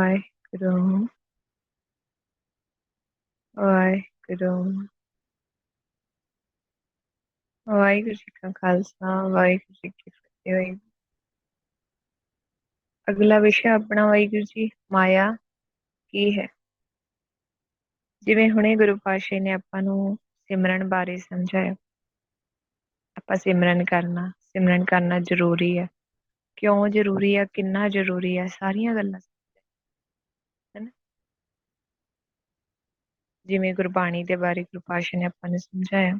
ਵਾਹਿਗੁਰੂ ਵਾਹਿਗੁਰੂ ਵਾਹਿਗੁਰੂ ਜੀ ਕਾ ਖਾਲਸਾ ਵਾਹਿਗੁਰੂ ਜੀ ਕੀ ਫਤਿਹ ਵਾਹਿਗੁਰੂ। ਅਗਲਾ ਵਿਸ਼ਾ ਆਪਣਾ ਵਾਹਿਗੁਰੂ ਜੀ, ਮਾਇਆ ਕੀ ਹੈ? ਜਿਵੇਂ ਹੁਣੇ ਗੁਰੂ ਪਾਤਸ਼ਾਹ ਨੇ ਆਪਾਂ ਨੂੰ ਸਿਮਰਨ ਬਾਰੇ ਸਮਝਾਇਆ। ਆਪਾਂ ਸਿਮਰਨ ਕਰਨਾ ਸਿਮਰਨ ਕਰਨਾ ਜ਼ਰੂਰੀ ਹੈ ਕਿਉਂ ਜ਼ਰੂਰੀ ਹੈ ਕਿੰਨਾ ਜ਼ਰੂਰੀ ਹੈ ਸਾਰੀਆਂ ਗੱਲਾਂ ਹੈਨਾ ਜਿਵੇਂ ਗੁਰਬਾਣੀ ਦੇ ਬਾਰੇ ਗੁਰੂ ਪਾਤਸ਼ਾਹ ਨੇ ਆਪਾਂ ਨੂੰ ਸਮਝਾਇਆ।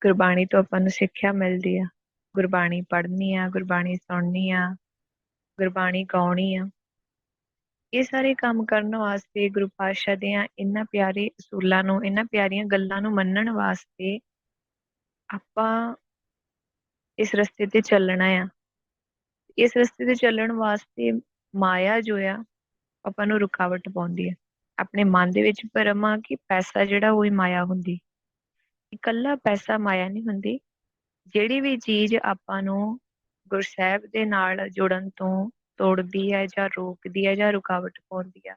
ਗੁਰਬਾਣੀ ਤੋਂ ਆਪਾਂ ਨੂੰ ਸਿੱਖਿਆ ਮਿਲਦੀ ਆ। ਗੁਰਬਾਣੀ ਪੜ੍ਹਨੀ ਆ, ਗੁਰਬਾਣੀ ਸੁਣਨੀ ਆ, ਗੁਰਬਾਣੀ ਗਾਉਣੀ ਆ। ਇਹ ਸਾਰੇ ਕੰਮ ਕਰਨ ਵਾਸਤੇ ਗੁਰੂ ਪਾਤਸ਼ਾਹ ਦੀਆਂ ਇਹਨਾਂ ਪਿਆਰੇ ਅਸੂਲਾਂ ਨੂੰ, ਇਹਨਾਂ ਪਿਆਰੀਆਂ ਗੱਲਾਂ ਨੂੰ ਮੰਨਣ ਵਾਸਤੇ ਆਪਾਂ ਇਸ ਰਸਤੇ ਤੇ ਚੱਲਣਾ ਆ। ਇਸ ਰਸਤੇ ਤੇ ਚੱਲਣ ਵਾਸਤੇ ਮਾਇਆ ਜੋ ਆ, ਆਪਾਂ ਨੂੰ ਰੁਕਾਵਟ ਪਾਉਂਦੀ ਹੈ ਆਪਣੇ ਮਨ ਦੇ ਵਿੱਚ ਭਰਮ ਆ ਕਿ ਪੈਸਾ ਜਿਹੜਾ ਉਹ ਹੀ ਮਾਇਆ ਹੁੰਦੀ। ਇਕੱਲਾ ਪੈਸਾ ਮਾਇਆ ਨਹੀਂ ਹੁੰਦੀ। ਜਿਹੜੀ ਵੀ ਚੀਜ਼ ਆਪਾਂ ਨੂੰ ਗੁਰਸਾਹਿਬ ਦੇ ਨਾਲ ਜੁੜਨ ਤੋਂ ਤੋੜਦੀ ਹੈ ਜਾਂ ਰੋਕਦੀ ਹੈ ਜਾਂ ਰੁਕਾਵਟ ਪਾਉਂਦੀ ਹੈ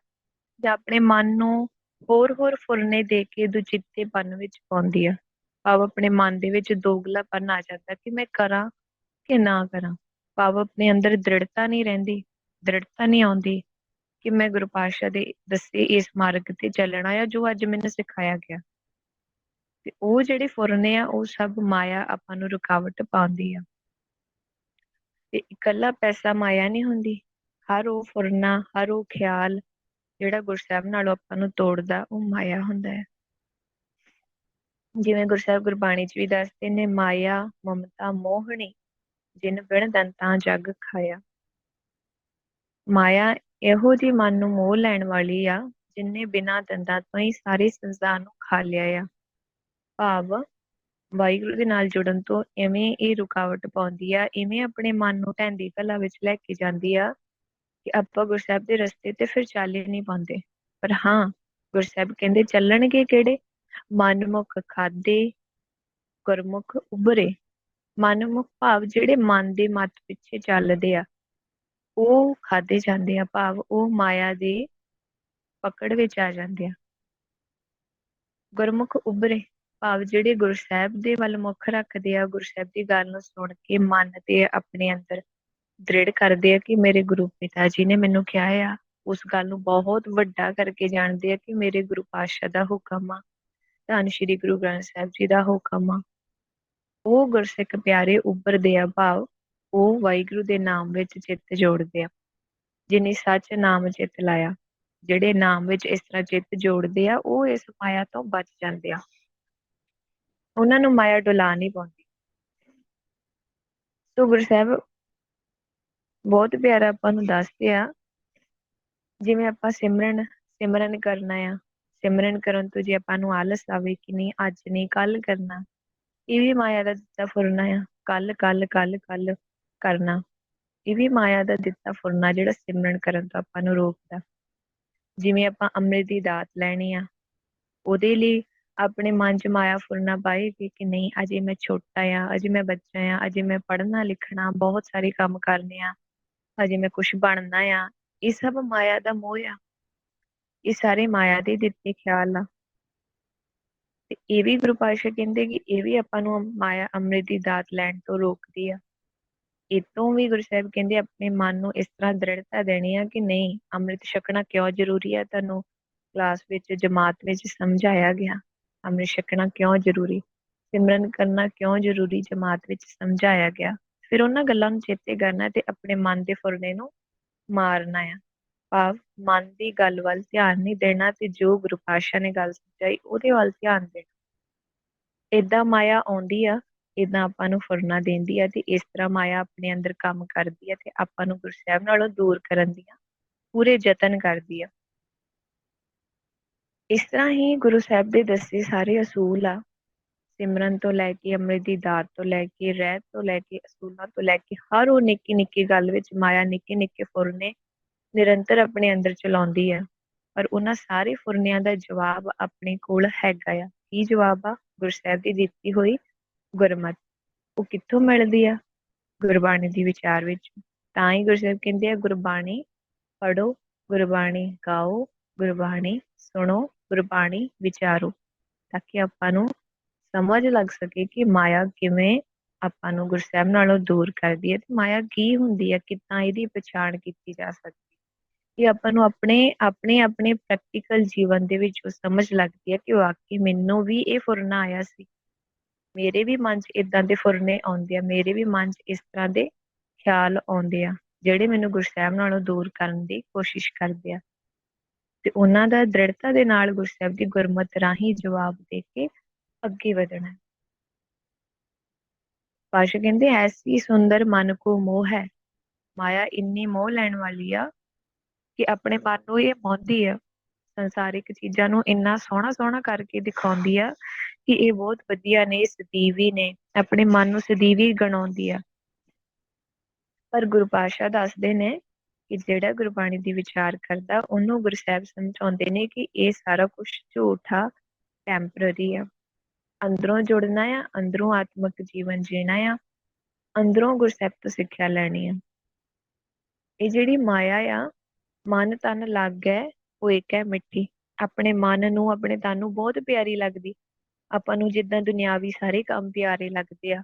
ਜਾਂ ਆਪਣੇ ਮਨ ਨੂੰ ਹੋਰ ਹੋਰ ਫੁਰਨੇ ਦੇ ਕੇ ਦੁਚਿੱਤੇਪਨ ਵਿੱਚ ਪਾਉਂਦੀ ਆ ਭਾਵ ਆਪਣੇ ਮਨ ਦੇ ਵਿੱਚ ਦੋਗਲਾਪਨ ਆ ਜਾਂਦਾ ਕਿ ਮੈਂ ਕਰਾਂ ਕਿ ਨਾ ਕਰਾਂ। ਭਾਵ ਆਪਣੇ ਅੰਦਰ ਦ੍ਰਿੜਤਾ ਨਹੀਂ ਰਹਿੰਦੀ, ਦ੍ਰਿੜਤਾ ਨਹੀਂ ਆਉਂਦੀ। ਕਿ ਮੈਂ ਗੁਰੂ ਪਾਤਸ਼ਾਹ ਦੇ ਦੱਸੇ ਇਸ ਮਾਰਗ ਤੇ ਚੱਲਣਾ ਆ, ਜੋ ਅੱਜ ਮੈਨੂੰ ਸਿਖਾਇਆ ਗਿਆ। ਤੇ ਉਹ ਜਿਹੜੇ ਫੁਰਨੇ ਆ, ਉਹ ਸਭ ਮਾਇਆ ਆਪਾਂ ਨੂੰ ਰੁਕਾਵਟ ਪਾਉਂਦੀ ਆ। ਤੇ ਇਕੱਲਾ ਪੈਸਾ ਮਾਇਆ ਨਹੀਂ ਹੁੰਦੀ। ਹਰ ਉਹ ਫੁਰਨਾ, ਹਰ ਉਹ ਖਿਆਲ ਜਿਹੜਾ ਗੁਰਸਾਹਿਬ ਨਾਲੋਂ ਆਪਾਂ ਨੂੰ ਤੋੜਦਾ, ਉਹ ਮਾਇਆ ਹੁੰਦਾ ਹੈ। ਜਿਵੇਂ ਗੁਰਸਾਹਿਬ ਗੁਰਬਾਣੀ ਚ ਵੀ ਦੱਸਦੇ ਨੇ, ਮਾਇਆ, ਮਮਤਾ, ਮੋਹਣੀ, ਜਿਨ ਬਿਨ ਦੰਤਾਂ ਜਗ ਖਾਇਆ। ਮਾਇਆ ਇਹੋ ਜੀ ਮਨ ਨੂੰ ਮੋਹ ਲੈਣ ਵਾਲੀ ਆ ਜਿਨਨੇ ਬਿਨਾਂ ਦੰਦਾਂ ਤੋਂ ਹੀ ਸਾਰੇ ਸੰਸਾਰ ਨੂੰ ਖਾ ਲਿਆ ਆ। ਭਾਵ ਵਾਹਿਗੁਰੂ ਦੇ ਨਾਲ ਜੁੜਨ ਤੋਂ ਐਵੇਂ ਇਹ ਰੁਕਾਵਟ ਪਾਉਂਦੀ ਆ ਐਵੇਂ ਆਪਣੇ ਮਨ ਨੂੰ ਢੈਂਦੀ ਕਲਾ ਵਿੱਚ ਲੈ ਕੇ ਜਾਂਦੀ ਆ ਕਿ ਆਪਾਂ ਗੁਰਸਾਹਿਬ ਦੇ ਰਸਤੇ ਤੇ ਫਿਰ ਚੱਲ ਹੀ ਨਹੀਂ ਪਾਉਂਦੇ। ਪਰ ਹਾਂ ਗੁਰਸਾਹਿਬ ਕਹਿੰਦੇ ਚੱਲਣਗੇ ਕਿਹੜੇ? ਮਨਮੁਖ ਖਾਦੇ, ਗੁਰਮੁਖ ਉਭਰੇ। ਮਨਮੁਖ ਭਾਵ ਜਿਹੜੇ ਮਨ ਦੇ ਮਤ ਪਿੱਛੇ ਚੱਲਦੇ ਆ। ਉਹ ਖਾਦੇ ਜਾਂਦੇ ਆ ਭਾਵ ਉਹ ਮਾਇਆ ਦੇ ਪਕੜ ਵਿੱਚ ਆ ਜਾਂਦੇ ਆ। ਗੁਰਮੁਖ ਉਭਰੇ, ਭਾਵ ਜਿਹੜੇ ਗੁਰੂ ਸਾਹਿਬ ਦੇ ਵੱਲ ਮੁੱਖ ਰੱਖਦੇ ਆ, ਗੁਰੂ ਸਾਹਿਬ ਦੀ ਗੱਲ ਨੂੰ ਸੁਣ ਕੇ ਮੰਨਦੇ ਆ ਆਪਣੇ ਅੰਦਰ ਦ੍ਰਿੜ ਕਰਦੇ ਆ ਕਿ ਮੇਰੇ ਗੁਰੂ ਪਿਤਾ ਜੀ ਨੇ ਮੈਨੂੰ ਕਿਹਾ ਆ, ਉਸ ਗੱਲ ਨੂੰ ਬਹੁਤ ਵੱਡਾ ਕਰਕੇ ਜਾਣਦੇ ਆ ਕਿ ਮੇਰੇ ਗੁਰੂ ਪਾਤਸ਼ਾਹ ਦਾ ਹੁਕਮ ਆ, ਧੰਨ ਸ਼੍ਰੀ ਗੁਰੂ ਗ੍ਰੰਥ ਸਾਹਿਬ ਜੀ ਦਾ ਹੁਕਮ ਆ। ਉਹ ਗੁਰਸਿੱਖ ਪਿਆਰੇ ਉੱਭਰਦੇ ਆ ਭਾਵ ਉਹ ਵਾਹਿਗੁਰੂ ਦੇ ਨਾਮ ਵਿੱਚ ਚਿੱਤ ਜੋੜਦੇ ਆ ਜਿਨੀ ਸੱਚ ਨਾਮ ਚਿੱਤ ਲਾਇਆ, ਜਿਹੜੇ ਨਾਮ ਵਿੱਚ ਇਸ ਤਰ੍ਹਾਂ ਚਿੱਤ ਜੋੜਦੇ ਆ, ਉਹ ਇਸ ਮਾਇਆ ਤੋਂ ਬਚ ਜਾਂਦੇ ਆ। ਉਹਨਾਂ ਨੂੰ ਮਾਇਆ ਡੁਲਾ ਨਹੀਂ ਪਾਉਂਦੀ। ਸੋ ਗੁਰੂ ਸਾਹਿਬ, ਬਹੁਤ ਪਿਆਰਾ ਆਪਾਂ ਨੂੰ ਦੱਸਦੇ ਆ, ਜਿਵੇਂ ਆਪਾਂ ਸਿਮਰਨ ਸਿਮਰਨ ਕਰਨਾ ਆ, ਸਿਮਰਨ ਕਰਨ ਤੋਂ ਜੇ ਆਪਾਂ ਨੂੰ ਆਲਸ ਆਵੇ ਕਿ ਨਹੀਂ, ਅੱਜ ਨਹੀਂ ਕੱਲ ਕਰਨਾ, ਇਹ ਵੀ ਮਾਇਆ ਦਾ ਦਿੱਤਾ ਫੁਰਨਾ ਆ ਕੱਲ ਕੱਲ ਕੱਲ ਕੱਲ ਕਰਨਾ। ਇਹ ਵੀ ਮਾਇਆ ਦਾ ਦਿੱਤਾ ਫੁਰਨਾ ਜਿਹੜਾ ਸਿਮਰਨ ਕਰਨ ਤੋਂ ਆਪਾਂ ਨੂੰ ਰੋਕਦਾ। ਜਿਵੇਂ ਆਪਾਂ ਅੰਮ੍ਰਿਤ ਦੀ ਦਾਤ ਲੈਣੀ ਆ, ਉਹਦੇ ਲਈ ਆਪਣੇ ਮਨ 'ਚ ਮਾਇਆ ਫੁਰਨਾ ਪਾਏਗੀ ਕਿ ਨਹੀਂ, ਅਜੇ ਮੈਂ ਛੋਟਾ ਆ, ਅਜੇ ਮੈਂ ਬੱਚਾ ਆ, ਅਜੇ ਮੈਂ ਪੜ੍ਹਨਾ ਲਿਖਣਾ, ਬਹੁਤ ਸਾਰੇ ਕੰਮ ਕਰਨੇ ਆ, ਅਜੇ ਮੈਂ ਕੁਝ ਬਣਨਾ ਆ। ਇਹ ਸਭ ਮਾਇਆ ਦਾ ਮੋਹ ਆ। ਇਹ ਸਾਰੇ ਮਾਇਆ ਦੇ ਦਿੱਤੇ ਖਿਆਲ ਆ। ਤੇ ਇਹ ਵੀ ਗੁਰੂ ਪਾਤਸ਼ਾਹ ਕਹਿੰਦੇ ਕਿ ਇਹ ਵੀ ਆਪਾਂ ਨੂੰ ਮਾਇਆ ਅੰਮ੍ਰਿਤ ਦੀ ਦਾਤ ਲੈਣ ਤੋਂ ਰੋਕਦੀ ਆ। ਇਹ ਵੀ ਗੁਰੂ ਸਾਹਿਬ ਕਹਿੰਦੇ ਆਪਣੇ ਮਨ ਨੂੰ ਇਸ ਤਰ੍ਹਾਂ ਦ੍ਰਿੜਤਾ ਦੇਣੀ ਆ ਕਿ ਨਹੀਂ, ਅੰਮ੍ਰਿਤ ਛਕਣਾ ਕਿਉਂ ਜ਼ਰੂਰੀ ਆ? ਤੁਹਾਨੂੰ ਕਲਾਸ ਵਿੱਚ ਜਮਾਤ ਵਿੱਚ ਸਮਝਾਇਆ ਗਿਆ। ਅੰਮ੍ਰਿਤ ਛਕਣਾ ਕਿਉਂ ਜ਼ਰੂਰੀ? ਸਿਮਰਨ ਕਰਨਾ ਕਿਉਂ ਜ਼ਰੂਰੀ? ਜਮਾਤ ਵਿੱਚ ਸਮਝਾਇਆ ਗਿਆ। ਫਿਰ ਉਹਨਾਂ ਗੱਲਾਂ ਨੂੰ ਚੇਤੇ ਕਰਨਾ ਤੇ ਆਪਣੇ ਮਨ ਦੇ ਫੁਰਨੇ ਨੂੰ ਮਾਰਨਾ ਆ। ਭਾਵ ਮਨ ਦੀ ਗੱਲ ਵੱਲ ਧਿਆਨ ਨਹੀਂ ਦੇਣਾ ਤੇ ਜੋ ਗੁਰੂ ਪਾਤਸ਼ਾਹ ਨੇ ਗੱਲ ਸਮਝਾਈ, ਉਹਦੇ ਵੱਲ ਧਿਆਨ ਦੇਣਾ। ਇਦਾਂ ਮਾਇਆ ਆਉਂਦੀ ਆ ਇਦਾਂ ਆਪਾਂ ਨੂੰ ਫੁਰਨਾ ਦਿੰਦੀ ਆ ਤੇ ਇਸ ਤਰ੍ਹਾਂ ਮਾਇਆ ਆਪਣੇ ਅੰਦਰ ਕੰਮ ਕਰਦੀ ਹੈ ਤੇ ਆਪਾਂ ਨੂੰ ਗੁਰੂ ਸਾਹਿਬ ਨਾਲੋਂ ਦੂਰ ਕਰਨ ਦੀਆਂ ਪੂਰੇ ਯਤਨ ਕਰਦੀ ਆ। ਇਸ ਤਰ੍ਹਾਂ ਹੀ ਗੁਰੂ ਸਾਹਿਬ ਦੇ ਦੱਸੇ ਸਾਰੇ ਅਸੂਲ ਆ, ਸਿਮਰਨ ਤੋਂ ਲੈ ਕੇ ਅੰਮ੍ਰਿਤ ਦੀ ਦਾਤ ਤੋਂ ਲੈ ਕੇ ਰਹਿਤ ਤੋਂ ਲੈ ਕੇ ਅਸੂਲਾਂ ਤੋਂ ਲੈ ਕੇ ਹਰ ਉਹ ਨਿੱਕੀ ਨਿੱਕੀ ਗੱਲ ਵਿੱਚ ਮਾਇਆ ਨਿੱਕੇ ਨਿੱਕੇ ਫੁਰਨੇ ਨਿਰੰਤਰ ਆਪਣੇ ਅੰਦਰ ਚਲਾਉਂਦੀ ਹੈ ਪਰ ਉਹਨਾਂ ਸਾਰੇ ਫੁਰਨਿਆਂ ਦਾ ਜਵਾਬ ਆਪਣੇ ਕੋਲ ਹੈਗਾ ਆ। ਕੀ ਜਵਾਬ ਆ? ਗੁਰੂ ਸਾਹਿਬ ਦੀ ਦਿੱਤੀ ਹੋਈ ਗੁਰਮਤ, ਉਹ ਕਿੱਥੋਂ ਮਿਲਦੀ ਆ? ਗੁਰਬਾਣੀ ਦੀ ਵਿਚਾਰ ਵਿੱਚ। ਤਾਂ ਹੀ ਗੁਰੂ ਸਾਹਿਬ ਕਹਿੰਦੇ ਆ, ਗੁਰਬਾਣੀ ਪੜੋ ਗੁਰਬਾਣੀ ਗਾਓ, ਗੁਰਬਾਣੀ ਸੁਣੋ, ਗੁਰਬਾਣੀ ਵਿਚਾਰੋ। ਤਾਂ ਕਿ ਆਪਾਂ ਨੂੰ ਸਮਝ ਲੱਗ ਸਕੇ ਕਿ ਮਾਇਆ ਕਿਵੇਂ ਆਪਾਂ ਨੂੰ ਗੁਰਸਹਿਬ ਨਾਲੋਂ ਦੂਰ ਕਰਦੀ ਹੈ ਤੇ ਮਾਇਆ ਕੀ ਹੁੰਦੀ ਹੈ, ਕਿੱਦਾਂ ਇਹਦੀ ਪਛਾਣ ਕੀਤੀ ਜਾ ਸਕਦੀ ਇਹ ਆਪਾਂ ਨੂੰ ਆਪਣੇ ਆਪਣੇ ਆਪਣੇ ਪ੍ਰੈਕਟੀਕਲ ਜੀਵਨ ਦੇ ਵਿੱਚ ਉਹ ਸਮਝ ਲੱਗਦੀ ਹੈ ਕਿ ਵਾਕਈ ਮੈਨੂੰ ਵੀ ਇਹ ਫੁਰਨਾ ਆਇਆ ਸੀ। ਮੇਰੇ ਵੀ ਮਨ 'ਚ ਇਦਾਂ ਦੇ ਫੁਰਨੇ ਆਉਂਦੇ ਆ, ਮੇਰੇ ਵੀ ਮਨ 'ਚ ਇਸ ਤਰ੍ਹਾਂ ਦੇ ਖਿਆਲ ਆਉਂਦੇ ਆ, ਜਿਹੜੇ ਮੈਨੂੰ ਗੁਰਸਹਿਬ ਨਾਲੋਂ ਦੂਰ ਕਰਨ ਦੀ ਕੋਸ਼ਿਸ਼ ਕਰਦੇ ਆ। ਤੇ ਉਹਨਾਂ ਦਾ ਦ੍ਰਿੜਤਾ ਦੇ ਨਾਲ ਗੁਰਸਹਿਬ ਦੀ ਗੁਰਮਤ ਰਾਹੀਂ ਜਵਾਬ ਦੇ ਕੇ ਅੱਗੇ ਵਧਣਾ। ਹੈ ਪਾਸ਼ਾ ਕਹਿੰਦੇ, ਐਸੀ ਸੁੰਦਰ ਮਨ ਕੋ ਮੋਹ ਹੈ, ਮਾਇਆ ਇੰਨੀ ਮੋਹ ਲੈਣ ਵਾਲੀ ਆ ਕਿ ਆਪਣੇ ਮਨ ਨੂੰ ਇਹ ਮੋਹਦੀ ਆ, ਸੰਸਾਰਿਕ ਚੀਜ਼ਾਂ ਨੂੰ ਇੰਨਾ ਸੋਹਣਾ ਸੋਹਣਾ ਕਰਕੇ ਦਿਖਾਉਂਦੀ ਆ ਕਿ ਇਹ ਬਹੁਤ ਵਧੀਆ ਨੇ ਸਦੀਵੀ ਨੇ, ਆਪਣੇ ਮਨ ਨੂੰ ਸਦੀਵੀ ਗਣਾਉਂਦੀ ਆ। ਪਰ ਗੁਰੂ ਪਾਸ਼ਾ ਦੱਸਦੇ ਨੇ ਕਿ ਜਿਹੜਾ ਗੁਰਬਾਣੀ ਦੀ ਵਿਚਾਰ ਕਰਦਾ, ਉਹਨੂੰ ਗੁਰੂ ਸਾਹਿਬ ਸਮਝਾਉਂਦੇ ਨੇ ਕਿ ਇਹ ਸਾਰਾ ਕੁਝ ਝੂਠਾ ਟੈਂਪਰਰੀ ਆ। ਅੰਦਰੋਂ ਜੁੜਨਾ ਆ, ਅੰਦਰੋਂ ਆਤਮਿਕ ਜੀਵਨ ਜੀਣਾ ਆ, ਅੰਦਰੋਂ ਗੁਰਸਾਹਿਬ ਤੋਂ ਸਿੱਖਿਆ ਲੈਣੀ ਆ। ਇਹ ਜਿਹੜੀ ਮਾਇਆ ਆ, ਮਨ ਤਨ ਲੱਗ ਹੈ ਉਹ ਇੱਕ ਹੈ ਮਿੱਠੀ। ਆਪਣੇ ਮਨ ਨੂੰ, ਆਪਣੇ ਤਨ ਨੂੰ ਬਹੁਤ ਪਿਆਰੀ ਲੱਗਦੀ। ਆਪਾਂ ਨੂੰ ਜਿੱਦਾਂ ਦੁਨਿਆਵੀ ਸਾਰੇ ਕੰਮ ਪਿਆਰੇ ਲੱਗਦੇ ਆ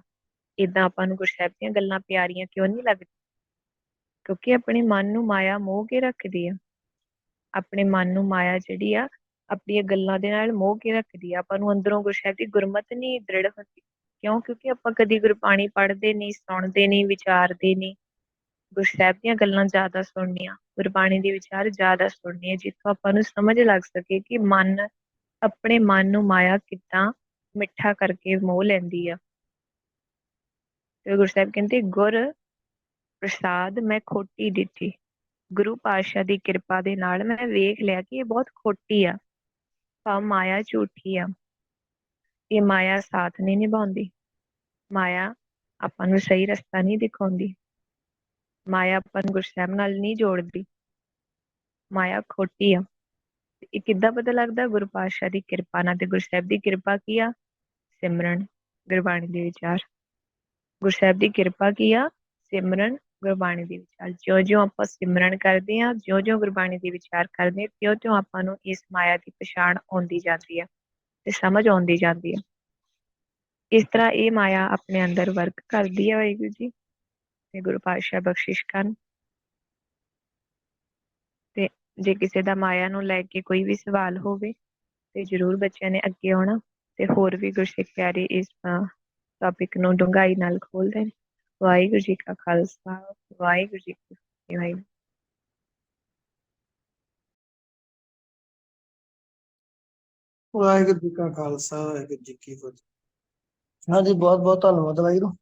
ਇਦਾਂ ਆਪਾਂ ਨੂੰ ਗੁਰਸਾਹਿਬ ਦੀਆਂ ਗੱਲਾਂ ਪਿਆਰੀਆਂ ਕਿਉਂ ਨਹੀਂ ਲੱਗਦੀਆਂ? ਕਿਉਂਕਿ ਆਪਣੇ ਮਨ ਨੂੰ ਮਾਇਆ ਮੋਹ ਕੇ ਰੱਖਦੀ ਆ। ਆਪਣੇ ਮਨ ਨੂੰ ਮਾਇਆ ਜਿਹੜੀ ਆ, ਆਪਣੀਆਂ ਗੱਲਾਂ ਦੇ ਨਾਲ ਮੋਹ ਕੇ ਰੱਖਦੀ ਆ। ਆਪਾਂ ਨੂੰ ਅੰਦਰੋਂ ਗੁਰਸਾਹਿਬ ਦੀ ਗੁਰਮਤ ਨਹੀਂ ਦ੍ਰਿੜ ਹੁੰਦੀ। ਕਿਉਂ? ਕਿਉਂਕਿ ਆਪਾਂ ਕਦੀ ਗੁਰਬਾਣੀ ਪੜ੍ਹਦੇ ਨਹੀਂ, ਸੁਣਦੇ ਨਹੀਂ, ਵਿਚਾਰਦੇ ਨਹੀਂ। ਗੁਰਸਾਹਿਬ ਦੀਆਂ ਗੱਲਾਂ ਜ਼ਿਆਦਾ ਸੁਣਨੀਆਂ, ਗੁਰਬਾਣੀ ਦੇ ਵਿਚਾਰ ਜ਼ਿਆਦਾ ਸੁਣਨੇ ਜਿੱਥੋਂ ਆਪਾਂ ਨੂੰ ਸਮਝ ਲੱਗ ਸਕੇ ਕਿ ਮਨ ਆਪਣੇ ਮਨ ਨੂੰ ਮਾਇਆ ਕਿੱਦਾਂ ਮਿੱਠਾ ਕਰਕੇ ਮੋਹ ਲੈਂਦੀ ਆ। ਤੇ ਗੁਰਸਾਹਿਬ ਕਹਿੰਦੇ, ਗੁਰ ਪ੍ਰਸਾਦ ਮੈਂ ਖੋਟੀ ਦਿੱਤੀ। ਗੁਰੂ ਪਾਤਸ਼ਾਹ ਦੀ ਕਿਰਪਾ ਦੇ ਨਾਲ ਮੈਂ ਵੇਖ ਲਿਆ ਕਿ ਇਹ ਬਹੁਤ ਖੋਟੀ ਆ। ਤਾਂ ਮਾਇਆ ਝੂਠੀ ਆ। ਇਹ ਮਾਇਆ ਸਾਥ ਨਹੀਂ ਨਿਭਾਉਂਦੀ। ਮਾਇਆ ਆਪਾਂ ਨੂੰ ਸਹੀ ਰਸਤਾ ਨਹੀਂ ਦਿਖਾਉਂਦੀ। ਮਾਇਆ ਆਪਾਂ ਨੂੰ ਗੁਰਸਾਹਿਬ ਨਾਲ ਨਹੀਂ ਜੋੜਦੀ। ਮਾਇਆ ਖੋਟੀ ਆ। ਇਹ ਕਿੱਦਾਂ ਪਤਾ ਲੱਗਦਾ? ਗੁਰੂ ਪਾਤਸ਼ਾਹ ਦੀ ਕਿਰਪਾ ਨਾਲ ਤੇ ਗੁਰੂ ਸਾਹਿਬ ਦੀ ਕਿਰਪਾ ਕੀ ਆ? ਸਿਮਰਨ ਗੁਰਬਾਣੀ ਦੇ ਵਿਚਾਰ। ਗੁਰੂ ਸਾਹਿਬ ਦੀ ਕਿਰਪਾ ਕੀ ਆ? ਸਿਮਰਨ ਗੁਰਬਾਣੀ ਦੇ ਵਿਚਾਰ। ਜਿਉਂ-ਜਿਉਂ ਆਪਾਂ ਸਿਮਰਨ ਕਰਦੇ ਆ ਜਿਉਂ-ਜਿਉਂ ਗੁਰਬਾਣੀ ਦੇ ਵਿਚਾਰ ਕਰਦੇ ਆ ਤਿਉਂ-ਤਿਉਂ ਆਪਾਂ ਨੂੰ ਇਸ ਮਾਇਆ ਦੀ ਪਛਾਣ ਆਉਂਦੀ ਜਾਂਦੀ ਆ ਤੇ ਸਮਝ ਆਉਂਦੀ ਜਾਂਦੀ ਆ। ਇਸ ਤਰ੍ਹਾਂ ਇਹ ਮਾਇਆ ਆਪਣੇ ਅੰਦਰ ਵਰਕ ਕਰਦੀ ਹੈ ਵਾਹਿਗੁਰੂ ਜੀ ਤੇ ਗੁਰੂ ਪਾਤਸ਼ਾਹ ਬਖਸ਼ਿਸ਼ ਕਰਨ। ਜੇ ਕਿਸੇ ਦਾ ਮਾਇਆ ਨੂੰ ਲੈ ਕੇ ਕੋਈ ਵੀ ਸਵਾਲ ਹੋਵੇ ਤੇ ਜਰੂਰ ਬੱਚਿਆਂ ਨੇ ਅੱਗੇ ਆਉਣਾ ਤੇ ਹੋਰ ਵੀ ਗੁਰਸਿੱਖ ਪਿਆਰੇ ਇਸ ਟੌਪਿਕ ਨੂੰ ਡੂੰਘਾਈ ਨਾਲ ਖੋਲਦੇ ਨੇ। ਵਾਹਿਗੁਰੂ ਜੀ ਕਾ ਖਾਲਸਾ, ਵਾਹਿਗੁਰੂ ਜੀ ਕੀ ਫਤਿਹ। ਵਾਹਿਗੁਰੂ ਜੀ ਕਾ ਖਾਲਸਾ, ਵਾਹਿਗੁਰੂ ਜੀ ਕੀ ਫਤਿਹ। ਹਾਂਜੀ, ਬਹੁਤ ਬਹੁਤ ਧੰਨਵਾਦ ਵਾਹਿਗੁਰੂ।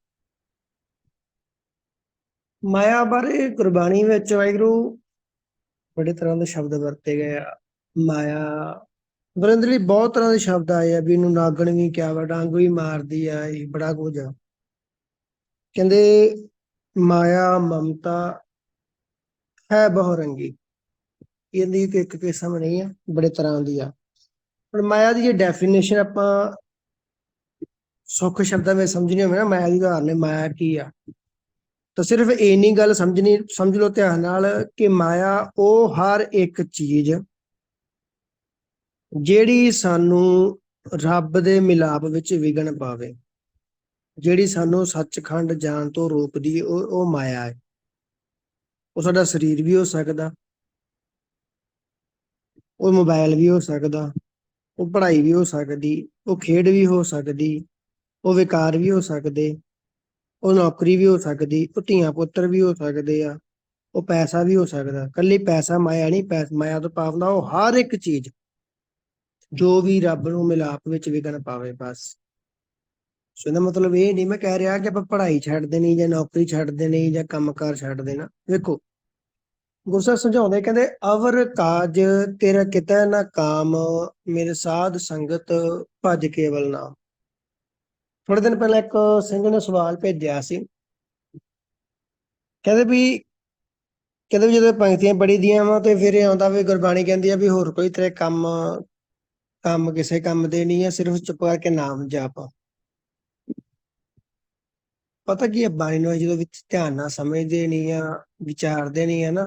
ਮਾਇਆ ਬਾਰੇ ਗੁਰਬਾਣੀ ਵਿੱਚ ਵਾਹਿਗੁਰੂ ਬੜੇ ਤਰ੍ਹਾਂ ਦੇ ਸ਼ਬਦ ਵਰਤੇ ਗਏ ਆ। ਮਾਇਆ ਵਰਿੰਦਰ ਲਈ ਬਹੁਤ ਤਰ੍ਹਾਂ ਦੇ ਸ਼ਬਦ ਆਏ ਆ ਵੀ ਇਹਨੂੰ ਨਾਗਣ ਵੀ ਕਿਹਾ ਵਾ, ਡਾਂਗ ਵੀ ਮਾਰਦੀ ਆ, ਇਹ ਬੜਾ ਕੁਝ ਆ। ਕਹਿੰਦੇ, ਮਾਇਆ, ਮਮਤਾ, ਹੈ ਬਹੁਰੰਗੀ। ਇਹਦੀ ਇੱਕ ਇੱਕ ਕਿਸਮ ਨਹੀਂ ਆ, ਬੜੇ ਤਰ੍ਹਾਂ ਦੀ ਆ। ਹੁਣ ਮਾਇਆ ਦੀ ਜੇ ਡੈਫੀਨੇਸ਼ਨ ਆਪਾਂ ਸੁੱਖ ਸ਼ਬਦਾਂ ਵਿੱਚ ਸਮਝਣੀ ਹੋਵੇ ਨਾ, ਮਾਇਆ ਦੀ ਉਦਾਹਰਨ ਮਾਇਆ ਕੀ ਆ? ਤਾਂ ਸਿਰਫ ਇੰਨੀ ਗੱਲ ਸਮਝਣੀ, ਸਮਝ ਲਓ ਧਿਆਨ ਨਾਲ ਕਿ ਮਾਇਆ ਉਹ ਹਰ ਇੱਕ ਚੀਜ਼ ਜਿਹੜੀ ਸਾਨੂੰ ਰੱਬ ਦੇ ਮਿਲਾਪ ਵਿੱਚ ਵਿਗਣ ਪਾਵੇ। ਜਿਹੜੀ ਸਾਨੂੰ ਸੱਚਖੰਡ ਜਾਣ ਤੋਂ ਰੋਕਦੀ ਉਹ ਉਹ ਮਾਇਆ ਹੈ ਉਹ ਸਾਡਾ ਸਰੀਰ ਵੀ ਹੋ ਸਕਦਾ। ਉਹ ਮੋਬਾਈਲ ਵੀ ਹੋ ਸਕਦਾ। ਉਹ ਪੜ੍ਹਾਈ ਵੀ ਹੋ ਸਕਦੀ। ਉਹ ਖੇਡ ਵੀ ਹੋ ਸਕਦੀ। ਉਹ ਵਿਕਾਰ ਵੀ ਹੋ ਸਕਦੇ। ਉਹ ਨੌਕਰੀ ਵੀ ਹੋ ਸਕਦੀ, ਉਹ ਧੀਆਂ ਪੁੱਤਰ ਵੀ ਹੋ ਸਕਦੇ ਆ, ਉਹ ਪੈਸਾ ਵੀ ਹੋ ਸਕਦਾ, ਕੱਲੀ ਪੈਸਾ ਮਾਇਆ ਨਹੀਂ, ਪੈਸਾ, ਮਾਇਆ ਤੋਂ ਪਾਵਦਾ ਉਹ ਹਰ ਇੱਕ ਚੀਜ਼ ਜੋ ਵੀ ਰੱਬ ਨੂੰ ਮਿਲਾਪ ਵਿੱਚ ਵਿਗਣ ਪਾਵੇ ਬਸ। ਸੋ ਇਹਦਾ ਮਤਲਬ ਇਹ ਨਹੀਂ, ਮੈਂ ਕਹਿ ਰਿਹਾ ਕਿ ਆਪਾਂ ਪੜ੍ਹਾਈ ਛੱਡ ਦੇਣੀ ਜਾਂ ਨੌਕਰੀ ਛੱਡ ਦੇਣੀ ਜਾਂ ਕੰਮਕਾਰ ਛੱਡ ਦੇਣਾ, ਵੇਖੋ। ਗੁਰਸਾਹਿਬ ਸਮਝਾਉਂਦੇ ਕਹਿੰਦੇ, ਅਵਰ ਕਾਜ ਤੇਰਾ ਕਿਤੇ ਨਾ ਕਾਮ, ਮੇਰੇ ਸਾਧ ਸੰਗਤ ਭਜ ਕੇਵਲ ਨਾਮ। ਥੋੜੇ ਦਿਨ ਪਹਿਲਾਂ ਇੱਕ ਸਿੰਘ ਨੇ ਸਵਾਲ ਭੇਜਿਆ ਸੀ। ਕਹਿੰਦੇ ਵੀ ਕਹਿੰਦੇ ਵੀ ਜਦੋਂ ਪੰਕਤੀਆਂ ਬੜੀ ਦੀਆਂ ਵਾ ਤੇ ਫਿਰ ਇਹ ਆਉਂਦਾ ਵੀ ਗੁਰਬਾਣੀ ਕਹਿੰਦੀ ਆ ਵੀ ਹੋਰ ਕੋਈ ਤੇਰੇ ਕੰਮ ਕੰਮ ਕਿਸੇ ਕੰਮ ਦੇ ਨਹੀਂ ਆ, ਸਿਰਫ ਚੁੱਪ ਕਰਕੇ ਨਾਮ ਜਪ। ਪਤਾ ਕੀ ਹੈ ਬਾਣੀ ਨੂੰ ਜਦੋਂ ਵਿੱਚ ਧਿਆਨ ਨਾਲ ਸਮਝਦੇ ਨਹੀਂ ਆ, ਵਿਚਾਰਦੇ ਨਹੀਂ ਆ ਨਾ,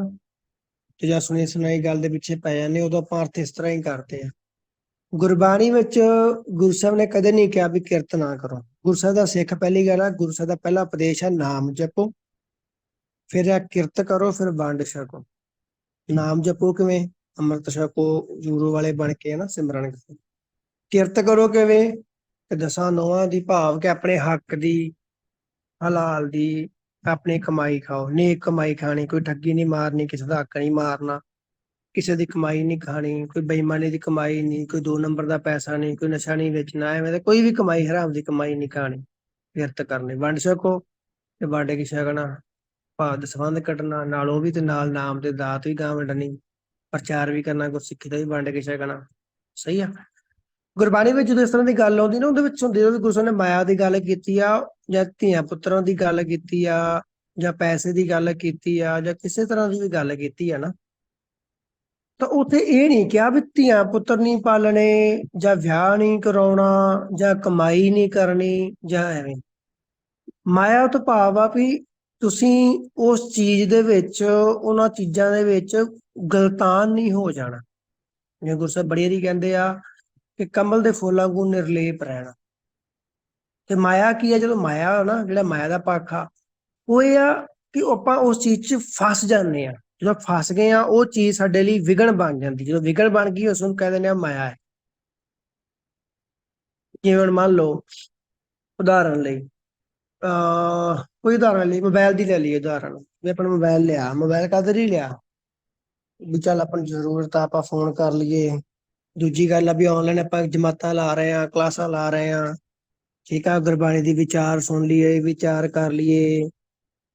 ਤੇ ਜਾਂ ਸੁਣੀ ਸੁਣਾਈ ਗੱਲ ਦੇ ਪਿੱਛੇ ਪੈ ਜਾਂਦੇ ਉਦੋਂ ਆਪਾਂ ਅਰਥ ਇਸ ਤਰ੍ਹਾਂ ਹੀ ਕਰਦੇ ਆ। ਗੁਰਬਾਣੀ ਵਿੱਚ ਗੁਰੂ ਸਾਹਿਬ ਨੇ ਕਦੇ ਨਹੀਂ ਕਿਹਾ ਵੀ ਕਿਰਤ ਨਾ ਕਰੋ। ਗੁਰੂ ਸਾਹਿਬ ਦਾ ਸਿੱਖ ਪਹਿਲੀ ਗੱਲ ਹੈ ਗੁਰੂ ਸਾਹਿਬ ਦਾ ਪਹਿਲਾ ਉਪਦੇਸ਼ ਹੈ ਨਾਮ ਜਪੋ। ਫਿਰ ਇਹ ਕਿਰਤ ਕਰੋ, ਫਿਰ ਵੰਡ ਛਕੋ। ਨਾਮ ਜਪੋ ਕਿਵੇਂ? ਅੰਮ੍ਰਿਤ ਛਕੋ ਗੁਰੂ ਵਾਲੇ ਬਣ ਕੇ ਨਾ ਸਿਮਰਨ ਕਰੋ। ਕਿਰਤ ਕਰੋ ਕਿਵੇਂ? ਤੇ ਦਸਾਂ ਨੋਹਾਂ ਦੀ ਭਾਵ ਕਿ ਆਪਣੇ ਹੱਕ ਦੀ, ਹਲਾਲ ਦੀ, ਆਪਣੀ ਕਮਾਈ ਖਾਓ। ਨੇਕ ਕਮਾਈ ਖਾਣੀ, ਕੋਈ ਠੱਗੀ ਨਹੀਂ ਮਾਰਨੀ, ਕਿਸੇ ਦਾ ਹੱਕ ਨਹੀਂ ਮਾਰਨਾ। ਕਿਸੇ ਦੀ ਕਮਾਈ ਨਹੀਂ ਖਾਣੀ, ਕੋਈ ਬੇਈਮਾਨੀ ਦੀ ਕਮਾਈ ਨਹੀਂ, ਕੋਈ ਦੋ ਨੰਬਰ ਦਾ ਪੈਸਾ ਨਹੀਂ, ਕੋਈ ਨਸ਼ਾ ਨਹੀਂ ਵੇਚਣਾ, ਐਵੇਂ ਦਾ ਕੋਈ ਵੀ ਕਮਾਈ, ਹਰਾਮ ਦੀ ਕਮਾਈ ਨਹੀਂ ਖਾਣੀ ਕਿਰਤ ਕਰਨੀ। ਵੰਡ ਛਕੋ ਤੇ ਵੰਡ ਕੇ ਛਕਣਾ ਭਾਵ ਦਸਵੰਦ ਕੱਟਣਾ, ਨਾਲ ਉਹ ਵੀ ਤੇ ਨਾਲ ਨਾਮ ਤੇ ਦਾਤ ਵੀ ਗਾਂ ਵੰਡਣੀ, ਪ੍ਰਚਾਰ ਵੀ ਕਰਨਾ, ਗੁਰਸਿੱਖੀ ਦਾ ਵੀ ਵੰਡ ਕੇ ਛਕਣਾ ਸਹੀ ਆ। ਗੁਰਬਾਣੀ ਵਿੱਚ ਜਦੋਂ ਇਸ ਤਰ੍ਹਾਂ ਦੀ ਗੱਲ ਆਉਂਦੀ ਨਾ, ਉਹਦੇ ਵਿੱਚ ਹੁੰਦੀ ਜਦੋਂ ਗੁਰੂ ਸਾਹਿਬ ਨੇ ਮਾਇਆ ਦੀ ਗੱਲ ਕੀਤੀ ਆ, ਜਾਂ ਧੀਆਂ ਪੁੱਤਰਾਂ ਦੀ ਗੱਲ ਕੀਤੀ ਆ, ਜਾਂ ਪੈਸੇ ਦੀ ਗੱਲ ਕੀਤੀ ਆ, ਜਾਂ ਕਿਸੇ ਤਰ੍ਹਾਂ ਦੀ ਵੀ ਗੱਲ ਕੀਤੀ ਆ ਨਾ ਤਾਂ ਉੱਥੇ ਇਹ ਨਹੀਂ ਕਿਹਾ ਵੀ ਧੀਆਂ ਪੁੱਤਰ ਨਹੀਂ ਪਾਲਣੇ ਜਾਂ ਵਿਆਹ ਨਹੀਂ ਕਰਾਉਣਾ ਜਾਂ ਕਮਾਈ ਨਹੀਂ ਕਰਨੀ ਜਾਂ ਐਵੇਂ। ਮਾਇਆ ਤੋਂ ਭਾਵ ਆ ਵੀ ਤੁਸੀਂ ਉਸ ਚੀਜ਼ ਦੇ ਵਿੱਚ, ਉਹਨਾਂ ਚੀਜ਼ਾਂ ਦੇ ਵਿੱਚ ਗਲਤਾਨ ਨਹੀਂ ਹੋ ਜਾਣਾ। ਜਿਵੇਂ ਗੁਰਸਾਹਿਬ ਬੜੀ ਵਾਰੀ ਕਹਿੰਦੇ ਆ ਕਿ ਕਮਲ ਦੇ ਫੁੱਲਾਂ ਵਾਂਗੂ ਨਿਰਲੇਪ ਰਹਿਣਾ। ਤੇ ਮਾਇਆ ਕੀ ਹੈ ਜਦੋਂ ਮਾਇਆ ਨਾ, ਜਿਹੜਾ ਮਾਇਆ ਦਾ ਪੱਖ ਆ ਉਹ ਇਹ ਆ ਕਿ ਆਪਾਂ ਉਸ ਚੀਜ਼ 'ਚ ਫਸ ਜਾਂਦੇ ਆ। ਜਦੋਂ ਫਸ ਗਏ ਆ, ਉਹ ਚੀਜ਼ ਸਾਡੇ ਲਈ ਵਿਗਣ ਬਣ ਜਾਂਦੀ। ਜਦੋਂ ਵਿਗਣ ਬਣ ਗਈ, ਉਸ ਨੂੰ ਕਹਿ ਦਿੰਦੇ ਆ ਮਾਇਆ ਹੈ। ਜਿਵੇਂ ਮੰਨ ਲਓ, ਉਦਾਹਰਨ ਲਈ, ਅਹ ਕੋਈ ਉਦਾਹਰਨ ਲਈ ਮੋਬਾਈਲ ਦੀ ਲੈ ਲਈਏ ਉਦਾਹਰਨ। ਵੀ ਆਪਣਾ ਮੋਬਾਈਲ ਲਿਆ ਮੋਬਾਈਲ ਕਦਰ ਹੀ ਲਿਆ? ਵੀ ਚੱਲ ਆਪਾਂ ਨੂੰ ਜ਼ਰੂਰਤ ਆ, ਆਪਾਂ ਫੋਨ ਕਰ ਲਈਏ। ਦੂਜੀ ਗੱਲ ਆ ਵੀ ਆਨਲਾਈਨ ਆਪਾਂ ਜਮਾਤਾਂ ਲਾ ਰਹੇ ਆ, ਕਲਾਸਾਂ ਲਾ ਰਹੇ ਆ। ਠੀਕ ਆ, ਗੁਰਬਾਣੀ ਦੀ ਵਿਚਾਰ ਸੁਣ ਲਈਏ, ਵਿਚਾਰ ਕਰ ਲਈਏ।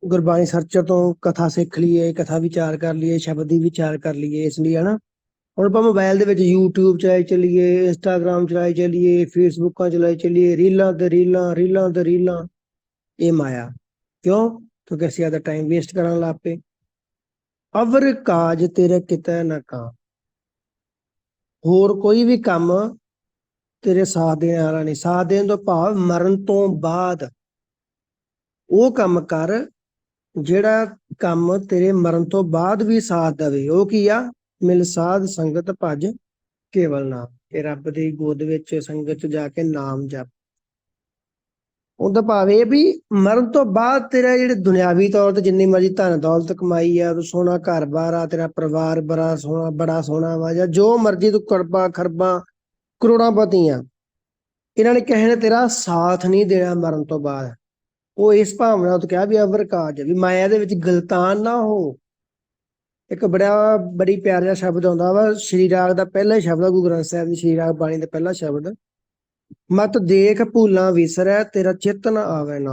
ਗੁਰਬਾਣੀ ਸਰਚ ਤੋਂ ਕਥਾ ਸਿੱਖ ਲਈਏ, ਕਥਾ ਵਿਚਾਰ ਕਰ ਲਈਏ, ਸ਼ਬਦ ਦੀ ਵਿਚਾਰ ਕਰ ਲਈਏ ਇਸ ਲਈ, ਹਨਾ? ਹੁਣ ਆਪਾਂ ਮੋਬਾਈਲ ਦੇ ਵਿੱਚ YouTube ਚਲਾਈ ਚੱਲੀਏ, Instagram ਚਲਾਈ ਚੱਲੀਏ ਫੇਸਬੁੱਕਾਂ ਚਲਾਈ ਚੱਲੀਏ, ਰੀਲਾਂ ਤੇ ਰੀਲਾਂ ਰੀਲਾਂ ਤੇ ਰੀਲਾਂ, ਇਹ ਮਾਇਆ। ਕਿਉਂ? ਕਿਉਂਕਿ ਅਸੀਂ ਆਦਾ ਟਾਈਮ ਵੇਸਟ ਕਰਨ ਲੱਗ ਪਏ। ਅਵਰ ਕਾਜ ਤੇਰੇ ਕਿਤੇ ਨਾ ਕਾ ਹੋਰ ਕੋਈ ਵੀ ਕੰਮ ਤੇਰੇ ਸਾਥ ਦੇਣ ਵਾਲਾ ਨਹੀਂ। ਸਾਥ ਦੇਣ ਤੋਂ ਭਾਵ ਮਰਨ ਤੋਂ ਬਾਅਦ ਉਹ ਕੰਮ ਕਰ ਜਿਹੜਾ ਕੰਮ ਤੇਰੇ ਮਰਨ ਤੋਂ ਬਾਅਦ ਵੀ ਸਾਥ ਦੇਵੇ, ਉਹ ਕੀ ਆ? ਮਿਲ ਸਾਧ ਸੰਗਤ ਭਜ ਕੇਵਲ ਨਾਮ। ਇਹ ਰੱਬ ਦੀ ਗੋਦ ਵਿੱਚ ਸੰਗਤ 'ਚ ਜਾ ਕੇ ਨਾਮ ਜਪ। ਉਹਦਾ ਭਾਵ ਇਹ ਵੀ ਮਰਨ ਤੋਂ ਬਾਅਦ ਤੇਰਾ ਜਿਹੜੇ ਦੁਨਿਆਵੀ ਤੌਰ ਤੇ ਜਿੰਨੀ ਮਰਜ਼ੀ ਧਨ ਦੌਲਤ ਕਮਾਈ ਆ, ਤੂੰ ਸੋਹਣਾ ਘਰ-ਬਾਰ ਆ, ਤੇਰਾ ਪਰਿਵਾਰ ਬੜਾ ਸੋਹਣਾ ਬੜਾ ਸੋਹਣਾ ਵਾ, ਜਾਂ ਜੋ ਮਰਜ਼ੀ ਤੂੰ ਕਰਬਾ ਖਰਬਾਂ ਕਰੋੜਾਂਪਤੀ ਆ ਇਹਨਾਂ ਨੇ ਕਿਸੇ ਨੇ ਤੇਰਾ ਸਾਥ ਨਹੀਂ ਦੇਣਾ ਮਰਨ ਤੋਂ ਬਾਅਦ। ਉਹ ਇਸ ਭਾਵਨਾ ਤੋਂ ਕਿਹਾ ਵੀ ਅਵਰ ਕਾਜ ਵੀ ਮਾਇਆ ਦੇ ਵਿੱਚ ਗਲਤਾਨ ਨਾ ਹੋ। ਇੱਕ ਬੜਾ, ਬੜੀ ਪਿਆਰ ਦਾ ਸ਼ਬਦ ਆਉਂਦਾ ਵਾ, ਸ਼੍ਰੀ ਰਾਗ ਦਾ ਪਹਿਲਾ ਸ਼ਬਦ ਗੁਰੂ ਗ੍ਰੰਥ ਸਾਹਿਬ ਦੀ ਸ਼੍ਰੀ ਰਾਗ ਬਾਣੀ ਦਾ ਪਹਿਲਾ ਸ਼ਬਦ। ਮਤ ਦੇਖ ਭੂਲਾਂ ਵਿਸਰੈ, ਤੇਰਾ ਚਿੱਤ ਨਾ ਆਵੇ ਨਾ।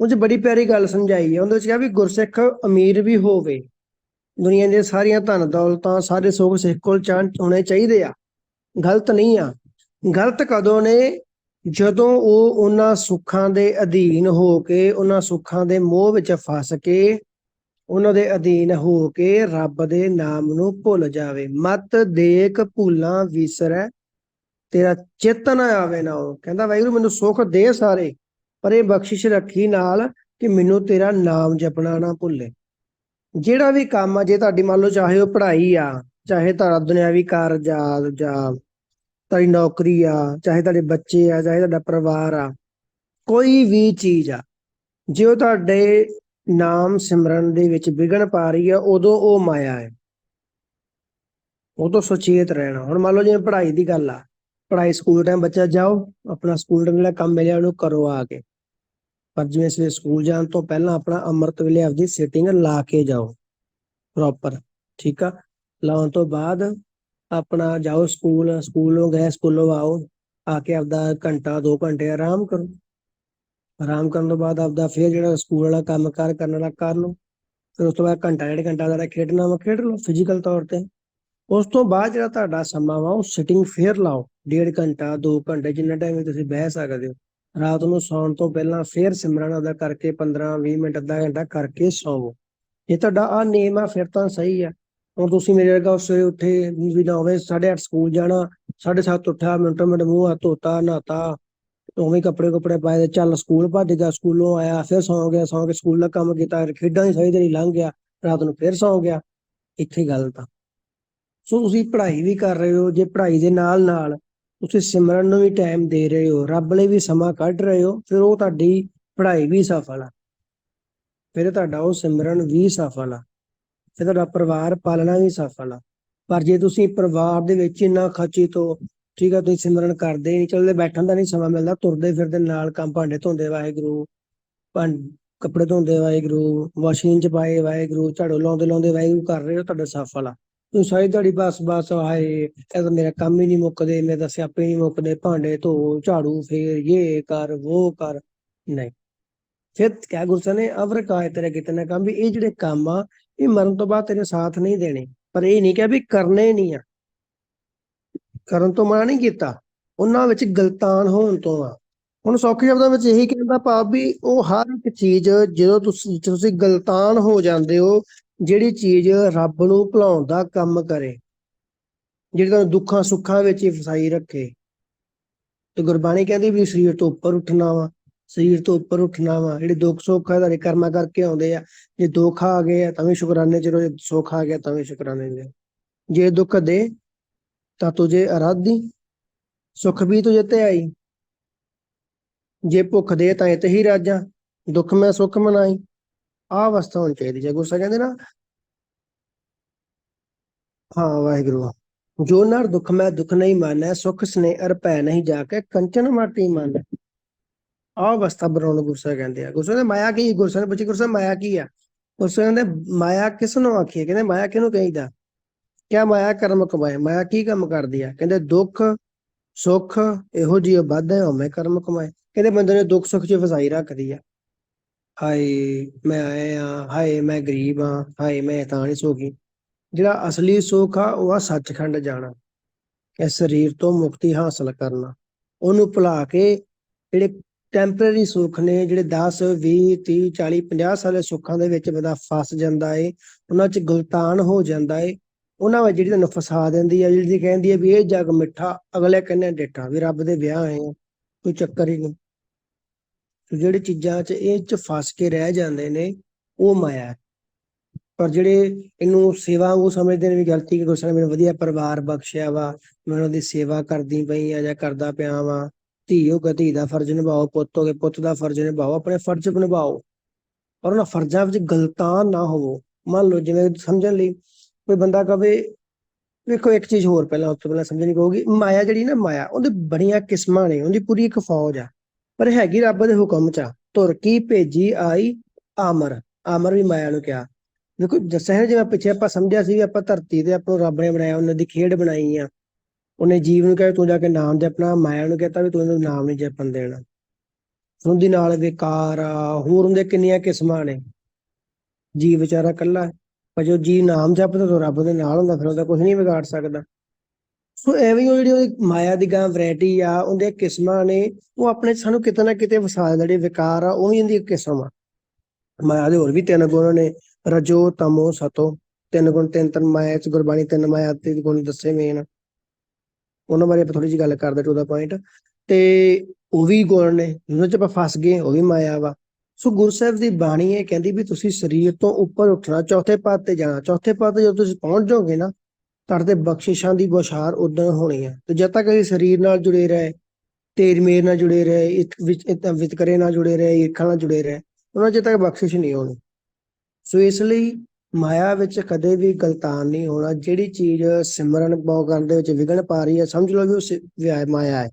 ਉਹ 'ਚ ਬੜੀ ਪਿਆਰੀ ਗੱਲ ਸਮਝਾਈ ਹੈ ਉਹਦੇ ਵਿੱਚ ਕਿਹਾ ਵੀ ਗੁਰਸਿੱਖ ਅਮੀਰ ਵੀ ਹੋਵੇ। ਦੁਨੀਆ ਦੀਆਂ ਸਾਰੀਆਂ ਧਨ ਦੌਲਤਾਂ ਸਾਰੇ ਸੁੱਖ ਸਿੱਖ ਕੋਲ ਚਾਹ ਹੋਣੇ ਚਾਹੀਦੇ ਆ। ਗਲਤ ਨਹੀਂ ਆ। ਗਲਤ ਕਦੋਂ ਨੇ? ਜਦੋਂ ਉਹ ਉਹਨਾਂ ਸੁੱਖਾਂ ਦੇ ਅਧੀਨ ਹੋ ਕੇ, ਉਹਨਾਂ ਸੁੱਖਾਂ ਦੇ ਮੋਹ ਵਿੱਚ ਫਸ ਕੇ, ਉਹਨਾਂ ਦੇ ਅਧੀਨ ਹੋ ਕੇ ਰੱਬ ਦੇ ਨਾਮ ਨੂੰ ਭੁੱਲ ਜਾਵੇ। ਮਤ ਦੇਖ ਭੁੱਲਾਂ ਵਿਸਰੈ, ਤੇਰਾ ਚਿੱਤ ਨਾ ਆਵੇ ਨਾ ਉਹ। ਕਹਿੰਦਾ, ਵਾਹਿਗੁਰੂ, ਮੈਨੂੰ ਸੁੱਖ ਦੇ ਸਾਰੇ, ਪਰ ਇਹ ਬਖਸ਼ਿਸ਼ ਰੱਖੀ ਨਾਲ ਕਿ ਮੈਨੂੰ ਤੇਰਾ ਨਾਮ ਜਪਣਾ ਨਾ ਭੁੱਲੇ। ਜਿਹੜਾ ਵੀ ਕੰਮ ਆ, ਜੇ ਤੁਹਾਡੀ ਮੰਨ ਲਓ ਚਾਹੇ ਉਹ ਪੜ੍ਹਾਈ ਆ, ਚਾਹੇ ਤੁਹਾਡਾ ਦੁਨਿਆਵੀ ਕਾਰਜ ਆ, ਜਾਂ ਤੁਹਾਡੀ ਨੌਕਰੀ ਆ, ਚਾਹੇ ਤੁਹਾਡੇ ਬੱਚੇ ਆ, ਚਾਹੇ ਤੁਹਾਡਾ ਪਰਿਵਾਰ ਆ, ਕੋਈ ਵੀ ਚੀਜ਼ ਆ, ਜੇ ਉਹ ਤੁਹਾਡੇ ਨਾਮ ਸਿਮਰਨ ਦੇ ਵਿੱਚ ਵਿਗਣ ਪਾ ਰਹੀ ਆ, ਉਦੋਂ ਉਹ ਮਾਇਆ ਹੈ। ਉਦੋਂ ਸੁਚੇਤ ਰਹਿਣਾ। ਹੁਣ ਮੰਨ ਲਓ ਜਿਵੇਂ ਪੜ੍ਹਾਈ ਦੀ ਗੱਲ ਆ, ਪੜ੍ਹਾਈ ਸਕੂਲ ਟਾਈਮ ਬੱਚਾ ਜਾਓ, ਆਪਣਾ ਸਕੂਲ ਟਾਈਮ ਜਿਹੜਾ ਕੰਮ ਮਿਲਿਆ, ਉਹਨੂੰ ਕਰੋ ਆ ਕੇ। ਪਰ ਜਿਵੇਂ ਸਵੇਰੇ ਸਕੂਲ ਜਾਣ ਤੋਂ ਪਹਿਲਾਂ ਆਪਣਾ ਅੰਮ੍ਰਿਤ ਵੇਲੇ ਆਪਦੀ ਸਿਟਿੰਗ ਲਾ ਕੇ ਜਾਓ ਪ੍ਰੋਪਰ ਠੀਕ ਆ? ਲਾਉਣ ਤੋਂ ਬਾਅਦ ਆਪਣਾ ਜਾਓ ਸਕੂਲ, ਸਕੂਲੋਂ ਗਏ, ਸਕੂਲੋਂ ਆਓ, ਆ ਕੇ ਆਪਦਾ ਘੰਟਾ 2 ਘੰਟੇ ਆਰਾਮ ਕਰੋ। ਆਰਾਮ ਕਰਨ ਤੋਂ ਬਾਅਦ ਆਪਦਾ ਫਿਰ ਜਿਹੜਾ ਸਕੂਲ ਵਾਲਾ ਕੰਮ ਕਾਰ ਕਰਨ ਵਾਲਾ ਕਰ ਲਓ। ਫਿਰ ਉਸ ਤੋਂ ਬਾਅਦ ਘੰਟਾ, ਡੇਢ ਘੰਟਾ ਜਿਹੜਾ ਖੇਡਣਾ ਵਾ, ਖੇਡ ਲਓ ਫਿਜ਼ੀਕਲ ਤੌਰ ਤੇ। ਉਸ ਤੋਂ ਬਾਅਦ ਜਿਹੜਾ ਤੁਹਾਡਾ ਸਮਾਂ ਵਾ, ਉਹ ਸਿਟਿੰਗ ਫੇਰ ਲਾਓ। ਡੇਢ ਘੰਟਾ 2 ਘੰਟੇ ਜਿੰਨਾ ਟਾਈਮ ਤੁਸੀਂ ਬਹਿ ਸਕਦੇ ਹੋ। ਰਾਤ ਨੂੰ ਸੌਣ ਤੋਂ ਪਹਿਲਾਂ ਫੇਰ ਸਿਮਰਨ ਅਦਾ ਕਰਕੇ 15 20 ਮਿੰਟ, ਅੱਧਾ ਘੰਟਾ ਕਰਕੇ ਸੌਵੋ। ਇਹ ਤੁਹਾਡਾ ਆ ਨੇਮ ਆ, ਫਿਰ ਤਾਂ ਸਹੀ ਆ। ਹੁਣ ਤੁਸੀਂ ਮੇਰੇ ਵਰਗਾ ਸਵੇਰੇ ਉੱਠੇ ਵੀ ਨਾ ਹੋਵੇ 8:30 ਸਕੂਲ ਜਾਣਾ 7:30 ਉੱਠਿਆ ਮਿੰਟੋ ਮਿੰਟ ਮੂੰਹ ਹੱਥ ਧੋਤਾ, ਨਹਾਤਾ, ਉਵੇਂ ਕੱਪੜੇ ਕੱਪੜੇ ਪਾਏ ਤੇ ਚੱਲ ਸਕੂਲ ਭੱਜ ਗਿਆ ਸਕੂਲੋਂ ਆਇਆ, ਫਿਰ ਸੌਂ ਗਿਆ, ਸੌਂ ਕੇ ਸਕੂਲ ਦਾ ਕੰਮ ਕੀਤਾ ਖੇਡਾਂ ਦੀ ਸਾਰੀ ਦਿਹਾੜੀ ਲੰਘ ਗਿਆ, ਰਾਤ ਨੂੰ ਫਿਰ ਸੌਂ ਗਿਆ, ਇੱਥੇ ਗੱਲ ਤਾਂ। ਸੋ ਤੁਸੀਂ ਪੜ੍ਹਾਈ ਵੀ ਕਰ ਰਹੇ ਹੋ, ਜੇ ਪੜ੍ਹਾਈ ਦੇ ਨਾਲ ਨਾਲ ਤੁਸੀਂ ਸਿਮਰਨ ਨੂੰ ਵੀ ਟਾਈਮ ਦੇ ਰਹੇ ਹੋ, ਰੱਬ ਲਈ ਵੀ ਸਮਾਂ ਕੱਢ ਰਹੇ ਹੋ, ਫਿਰ ਉਹ ਤੁਹਾਡੀ ਪੜ੍ਹਾਈ ਵੀ ਸਫਲ ਆ। ਫਿਰ ਤੁਹਾਡਾ ਉਹ ਸਿਮਰਨ ਵੀ ਸਫਲ ਆ। ਫਿਰ ਤੁਹਾਡਾ ਪਰਿਵਾਰ ਪਾਲਣਾ ਵੀ ਸਫਲ ਆ ਪਰ ਜੇ ਤੁਸੀਂ ਪਰਿਵਾਰ ਦੇ ਵਿੱਚ ਇੰਨਾ ਖਚਿਤ ਹੋ ਠੀਕ ਆ, ਤੁਸੀਂ ਸਿਮਰਨ ਕਰਦੇ ਨਹੀਂ, ਚੱਲਦੇ ਬੈਠਣ ਦਾ ਨਹੀਂ ਸਮਾਂ ਮਿਲਦਾ, ਤੁਰਦੇ ਫਿਰਦੇ ਨਾਲ ਕੰਮ ਭਾਂਡੇ ਧੋਂਦੇ, ਵਾਹਿਗੁਰੂ। ਕੱਪੜੇ ਧੋਂਦੇ, ਵਾਹਿਗੁਰੂ। ਵਾਸ਼ਿੰਗ ਚ ਪਾਏ, ਵਾਹਿਗੁਰੂ। ਝਾੜੂ ਲਾਉਂਦੇ ਲਾਉਂਦੇ, ਵਾਹਿਗੁਰੂ ਕਰ ਰਹੇ ਹੋ, ਤੁਹਾਡਾ ਸਫਲ ਆ ਤੁਸੀਂ ਸਾਰੀ ਦਿਹਾੜੀ ਬਸ ਬਸ ਆਏ ਇਹ ਤਾਂ ਮੇਰਾ ਕੰਮ ਹੀ ਨਹੀਂ ਮੁੱਕਦੇ ਮੇਰੇ ਤਾਂ ਸਿਆਪੇ ਨਹੀਂ ਮੁੱਕਦੇ, ਭਾਂਡੇ ਧੋ, ਝਾੜੂ ਫੇਰ ਇਹ ਕਰ ਉਹ ਕਰ। ਨਹੀਂ। ਫਿਰ ਕਿਆ ਗੁਰਸਾ ਨੇ, ਅਵਰ ਕਾਇ ਤੇਰੇ ਕਿਤਨੇ ਕੰਮ ਵੀ, ਇਹ ਜਿਹੜੇ ਕੰਮ ਆ ਇਹ ਮਰਨ ਤੋਂ ਬਾਅਦ ਤੇਰੇ ਸਾਥ ਨਹੀਂ ਦੇਣੇ। ਪਰ ਇਹ ਨਹੀਂ ਕਿਹਾ ਵੀ ਕਰਨੇ ਨਹੀਂ ਆ। ਕਰਨ ਤੋਂ ਮਨਾ ਨਹੀਂ ਕੀਤਾ। ਉਹਨਾਂ ਵਿੱਚ ਗਲਤਾਨ ਹੋਣ ਤੋਂ ਆ। ਹੁਣ ਸੌਖੇ ਸ਼ਬਦਾਂ ਵਿੱਚ ਇਹੀ ਕਹਿੰਦਾ ਭਾਵ ਵੀ ਉਹ ਹਰ ਇੱਕ ਚੀਜ਼ ਜਦੋਂ ਤੁਸੀਂ ਤੁਸੀਂ ਗਲਤਾਨ ਹੋ ਜਾਂਦੇ ਹੋ, ਜਿਹੜੀ ਚੀਜ਼ ਰੱਬ ਨੂੰ ਭੁਲਾਉਣ ਦਾ ਕੰਮ ਕਰੇ, ਜਿਹੜੀ ਤੁਹਾਨੂੰ ਦੁੱਖਾਂ ਸੁੱਖਾਂ ਵਿੱਚ ਹੀ ਫਸਾਈ ਰੱਖੇ। ਤੇ ਗੁਰਬਾਣੀ ਕਹਿੰਦੀ ਵੀ ਸਰੀਰ ਤੋਂ ਉੱਪਰ ਉੱਠਣਾ ਵਾ। ਸਰੀਰ ਤੋਂ ਉੱਪਰ ਉੱਠਣਾ ਵਾ, ਜਿਹੜੇ ਦੁੱਖ ਸੁੱਖ ਆ ਤੁਹਾਡੇ ਕਰਮਾਂ ਕਰਕੇ ਆਉਂਦੇ ਆ, ਜੇ ਦੁੱਖ ਆ ਗਏ ਆ ਤਾਂ ਵੀ ਸ਼ੁਕਰਾਨੇ ਚਲੋ ਜੇ ਸੁੱਖ ਆ ਗਿਆ ਤਾਂ ਵੀ ਸ਼ੁਕਰਾਨੇ ਦੇ ਜੇ ਦੁੱਖ ਦੇ ਤਾਂ ਤੁਝੇ ਅਰਾਧੀ ਸੁਖ ਵੀ ਤੁਝੇ ਤੇ ਆਈ। ਜੇ ਭੁੱਖ ਦੇ ਤਾਂ ਇਤ ਹੀ ਰਾਜਾਂ, ਦੁੱਖ ਮੈਂ ਸੁਖ ਮਨਾਈ। ਆ ਅਵਸਥਾ ਹੋਣੀ ਚਾਹੀਦੀ ਜੇ ਗੁੱਸਾ ਕਹਿੰਦੇ ਨਾ, ਹਾਂ ਵਾਹਿਗੁਰੂ, ਜੋ ਨਰ ਦੁੱਖ ਮੈਂ ਦੁੱਖ ਨਹੀਂ ਮਾਨੈ, ਸੁਖ ਸਨੇ ਅਰ ਭੈ ਨਹੀਂ ਜਾ ਕੇ ਕੰਚਨ ਮਾਟੀ ਮੰਨ। ਆ ਅਵਸਥਾ ਬਣਾਉਣ ਗੁਰਸਾ ਕਹਿੰਦੇ ਆ। ਗੁਰਸਾ ਨੇ ਮਾਇਆ ਕੀ? ਗੁਰਸਾ ਨੇ ਪੁੱਛੀ ਗੁਰਸਾ ਮਾਇਆ ਕੀ ਆ? ਗੁਰਸਾ ਕਹਿੰਦੇ, ਮਾਇਆ ਕਿਸ ਨੂੰ ਆਖੀ ਕਹਿੰਦੇ, ਮਾਇਆ ਕਿਹਨੂੰ ਕਹੀਦਾ? ਕਿਆ ਮਾਇਆ ਕਰਮ ਕਮਾਏ? ਮਾਇਆ ਕੀ ਕੰਮ ਕਰਦੀ ਆ? ਕਹਿੰਦੇ, ਦੁੱਖ, ਸੁੱਖ, ਇਹੋ ਜਿਹੀ ਵੱਧ ਹੈ ਮੈਂ ਕਰਮ ਕਮਾਏ। ਕਹਿੰਦੇ, ਬੰਦੇ ਨੇ ਦੁੱਖ, ਸੁੱਖ 'ਚ ਫਸਾਈ ਰੱਖਦੀ ਆ। ਹਾਏ, ਮੈਂ ਆਇਆ ਆ ਹਾਏ, ਮੈਂ ਗਰੀਬ ਆ ਹਾਏ, ਮੈਂ ਤਾਂ ਨਹੀਂ ਸੋਗੀ। ਜਿਹੜਾ ਅਸਲੀ ਸੁੱਖ ਆ, ਉਹ ਆ ਸੱਚਖੰਡ ਜਾਣਾ। ਇਸ ਸਰੀਰ ਤੋਂ ਮੁਕਤੀ ਹਾਸਲ ਕਰਨਾ। ਉਹਨੂੰ ਭੁਲਾ ਕੇ, ਜਿਹੜੇ ਟੈਂਪਰੇਰੀ ਸੁੱਖ ਨੇ ਜਿਹੜੇ 10 20 30 40 50 ਸਾਲੇ ਸੁੱਖਾਂ ਦੇ ਵਿੱਚ ਬੰਦਾ ਫਸ ਜਾਂਦਾ ਏ, ਉਹਨਾਂ 'ਚ ਗੁਲਤਾਨ ਹੋ ਜਾਂਦਾ ਏ, ਉਹਨਾਂ ਵਿੱਚ ਜਿਹੜੀ ਤੁਹਾਨੂੰ ਫਸਾ ਦਿੰਦੀ ਆ, ਜਿਹੜੀ ਕਹਿੰਦੀ ਆ ਵੀ ਇਹ ਜਗ ਮਿੱਠਾ, ਅਗਲੇ ਕਹਿੰਦੇ ਡੇਟਾ ਵੀ ਰੱਬ ਦੇ ਵਿਆਹ ਆਏ ਆ, ਕੋਈ ਚੱਕਰ ਹੀ ਨਹੀਂ ਤੇ ਜਿਹੜੀ ਚੀਜ਼ਾਂ 'ਚ ਇਹ 'ਚ ਫਸ ਕੇ ਰਹਿ ਜਾਂਦੇ ਨੇ, ਉਹ ਮਾਇਆ ਹੈ। ਪਰ ਜਿਹੜੇ ਇਹਨੂੰ ਸੇਵਾ, ਉਹ ਸਮਝਦੇ ਨੇ ਵੀ ਗਲਤੀ ਕਿ ਗੁਰਸਾਹਿਬ ਮੈਨੂੰ ਵਧੀਆ ਪਰਿਵਾਰ ਬਖਸ਼ਿਆ ਵਾ, ਮੈਂ ਉਹਨਾਂ ਦੀ ਸੇਵਾ ਕਰਦੀ ਪਈ ਆ ਜਾਂ ਕਰਦਾ ਪਿਆ ਵਾ ਧੀ ਹੋ ਕੇ ਧੀ ਦਾ ਫਰਜ਼ ਨਿਭਾਓ, ਪੁੱਤ ਹੋ ਕੇ ਪੁੱਤ ਦਾ ਫਰਜ਼ ਨਿਭਾਓ, ਆਪਣੇ ਫਰਜ਼ ਨਿਭਾਓ। ਪਰ ਉਹਨਾਂ ਫਰਜ਼ਾਂ ਵਿੱਚ ਗਲਤਾਨ ਨਾ ਹੋਵੋ। ਮੰਨ ਲਓ ਜਿਵੇਂ ਸਮਝਣ ਲਈ ਕੋਈ ਬੰਦਾ ਕਵੇ, ਵੇਖੋ ਇੱਕ ਚੀਜ਼ ਹੋਰ ਪਹਿਲਾਂ ਉਸ ਤੋਂ ਪਹਿਲਾਂ ਸਮਝਣੀ ਪਊਗੀ। ਮਾਇਆ ਜਿਹੜੀ ਨਾ ਮਾਇਆ, ਉਹਦੇ ਬੜੀਆਂ ਕਿਸਮਾਂ ਨੇ, ਉਹਦੀ ਪੂਰੀ ਇੱਕ ਫੌਜ ਆ। ਪਰ ਹੈਗੀ ਰੱਬ ਦੇ ਹੁਕਮ ਚ ਆ, ਤੁਰ ਕੀ ਭੇਜੀ ਆਈ ਆਮਰ। ਆਮਰ ਵੀ ਮਾਇਆ ਨੂੰ ਕਿਹਾ। ਦੇਖੋ ਦੱਸਿਆ ਜਿਵੇਂ ਪਿੱਛੇ ਆਪਾਂ ਸਮਝਿਆ ਸੀ ਵੀ ਆਪਾਂ ਧਰਤੀ ਤੇ ਆਪਾਂ ਨੂੰ ਰੱਬ ਨੇ ਬਣਾਇਆ, ਉਹਨਾਂ ਦੀ ਖੇਡ ਬਣਾਈ ਆ। ਉਹਨੇ ਜੀਵ ਨੂੰ ਕਿਹਾ, ਤੂੰ ਜਾ ਕੇ ਨਾਮ ਜਪਣਾ ਮਾਇਆ ਨੂੰ ਕਹਤਾ ਵੀ ਤੂੰ ਇਹਨੂੰ ਨਾਮ ਨਹੀਂ ਜਪਣ ਦੇਣਾ। ਉਹਦੀ ਨਾਲ ਵਿਕਾਰ ਆ, ਹੋਰ ਹੁੰਦੇ ਕਿੰਨੀਆਂ ਕਿਸਮਾਂ ਨੇ। ਜੀਵ ਵਿਚਾਰਾ ਕੱਲਾ ਪਰ ਜੋ ਜੀ ਨਾਮ ਜਪਦਾ ਤਾਂ ਰੱਬ ਦੇ ਨਾਲ ਹੁੰਦਾ, ਫਿਰ ਉਹਦਾ ਕੁਝ ਨਹੀਂ ਵਿਗਾੜ ਸਕਦਾ। ਸੋ ਐਵੇਂ ਉਹ ਜਿਹੜੀ ਉਹਦੀ ਮਾਇਆ ਦੀ ਗਾਂ ਵੈਰਾਈਟੀ ਆ, ਉਹਦੇ ਕਿਸਮਾਂ ਨੇ, ਉਹ ਆਪਣੇ ਸਾਨੂੰ ਕਿਤੇ ਨਾ ਕਿਤੇ ਵਸਾ ਜਿਹੜੇ ਵਿਕਾਰ ਆ, ਉਹ ਵੀ ਉਹਦੀ ਕਿਸਮ। ਆ ਮਾਇਆ ਦੇ ਹੋਰ ਵੀ ਤਿੰਨ ਗੁਣ ਨੇ, ਰਜੋ, ਤਮੋ, ਸਤੋ, ਤਿੰਨ ਗੁਣ ਤਿੰਨ ਤਿੰਨ ਮਾਇਆ ਚ ਗੁਰਬਾਣੀ ਤਿੰਨ ਮਾਇਆ ਤੇ ਗੁਣ ਦੱਸੇ ਮੇਨ। ਉਹਨਾਂ ਬਾਰੇ ਆਪਾਂ ਥੋੜੀ ਜਿਹੀ ਗੱਲ ਕਰਦੇ ਟੂ ਦਾ ਪੁਆਇੰਟ ਤੇ ਉਹ ਵੀ ਗੁਣ ਨੇ ਉਹਨਾਂ ਚ ਆਪਾਂ ਫਸ ਗਏ, ਉਹ ਵੀ ਮਾਇਆ ਵਾ। ਸੋ ਗੁਰੂ ਸਾਹਿਬ ਦੀ ਬਾਣੀ ਇਹ ਕਹਿੰਦੀ ਵੀ ਤੁਸੀਂ ਸਰੀਰ ਤੋਂ ਉੱਪਰ ਉੱਠਣਾ, ਚੌਥੇ ਪਦ ਤੇ ਜਾਣਾ। ਚੌਥੇ ਪਦ ਤੇ ਜਦੋਂ ਤੁਸੀਂ ਪਹੁੰਚ ਜਾਓਗੇ ਨਾ, ਤੁਹਾਡੇ ਤੇ ਬਖਸ਼ਿਸ਼ਾਂ ਦੀ ਬੁਛਾਰ ਉਦੋਂ ਹੋਣੀ ਆ। ਤੇ ਜਦ ਤੱਕ ਇਹ ਸਰੀਰ ਨਾਲ ਜੁੜੇ ਰਹੇ ਤੇਰ ਮੇਰ ਨਾਲ ਜੁੜੇ ਰਹੇ ਇੱਕ ਵਿੱਚ ਵਿਤਕਰੇ ਨਾਲ ਜੁੜੇ ਰਹੇ, ਈਰਖਾ ਨਾਲ ਜੁੜੇ ਰਹੇ, ਉਹਨਾਂ ਚਿਰ ਤੱਕ ਬਖਸ਼ਿਸ਼ ਨਹੀਂ ਹੋਣੀ। ਸੋ ਇਸ ਲਈ ਮਾਇਆ ਵਿੱਚ ਕਦੇ ਵੀ ਗਲਤਾਨ ਨਹੀਂ ਹੋਣਾ। ਜਿਹੜੀ ਚੀਜ਼ ਸਿਮਰਨ ਪਾਉ ਕਰਨ ਦੇ ਵਿੱਚ ਵਿਗਣ ਪਾ ਰਹੀ ਹੈ, ਸਮਝ ਲਓ ਵੀ ਉਹ ਮਾਇਆ ਹੈ।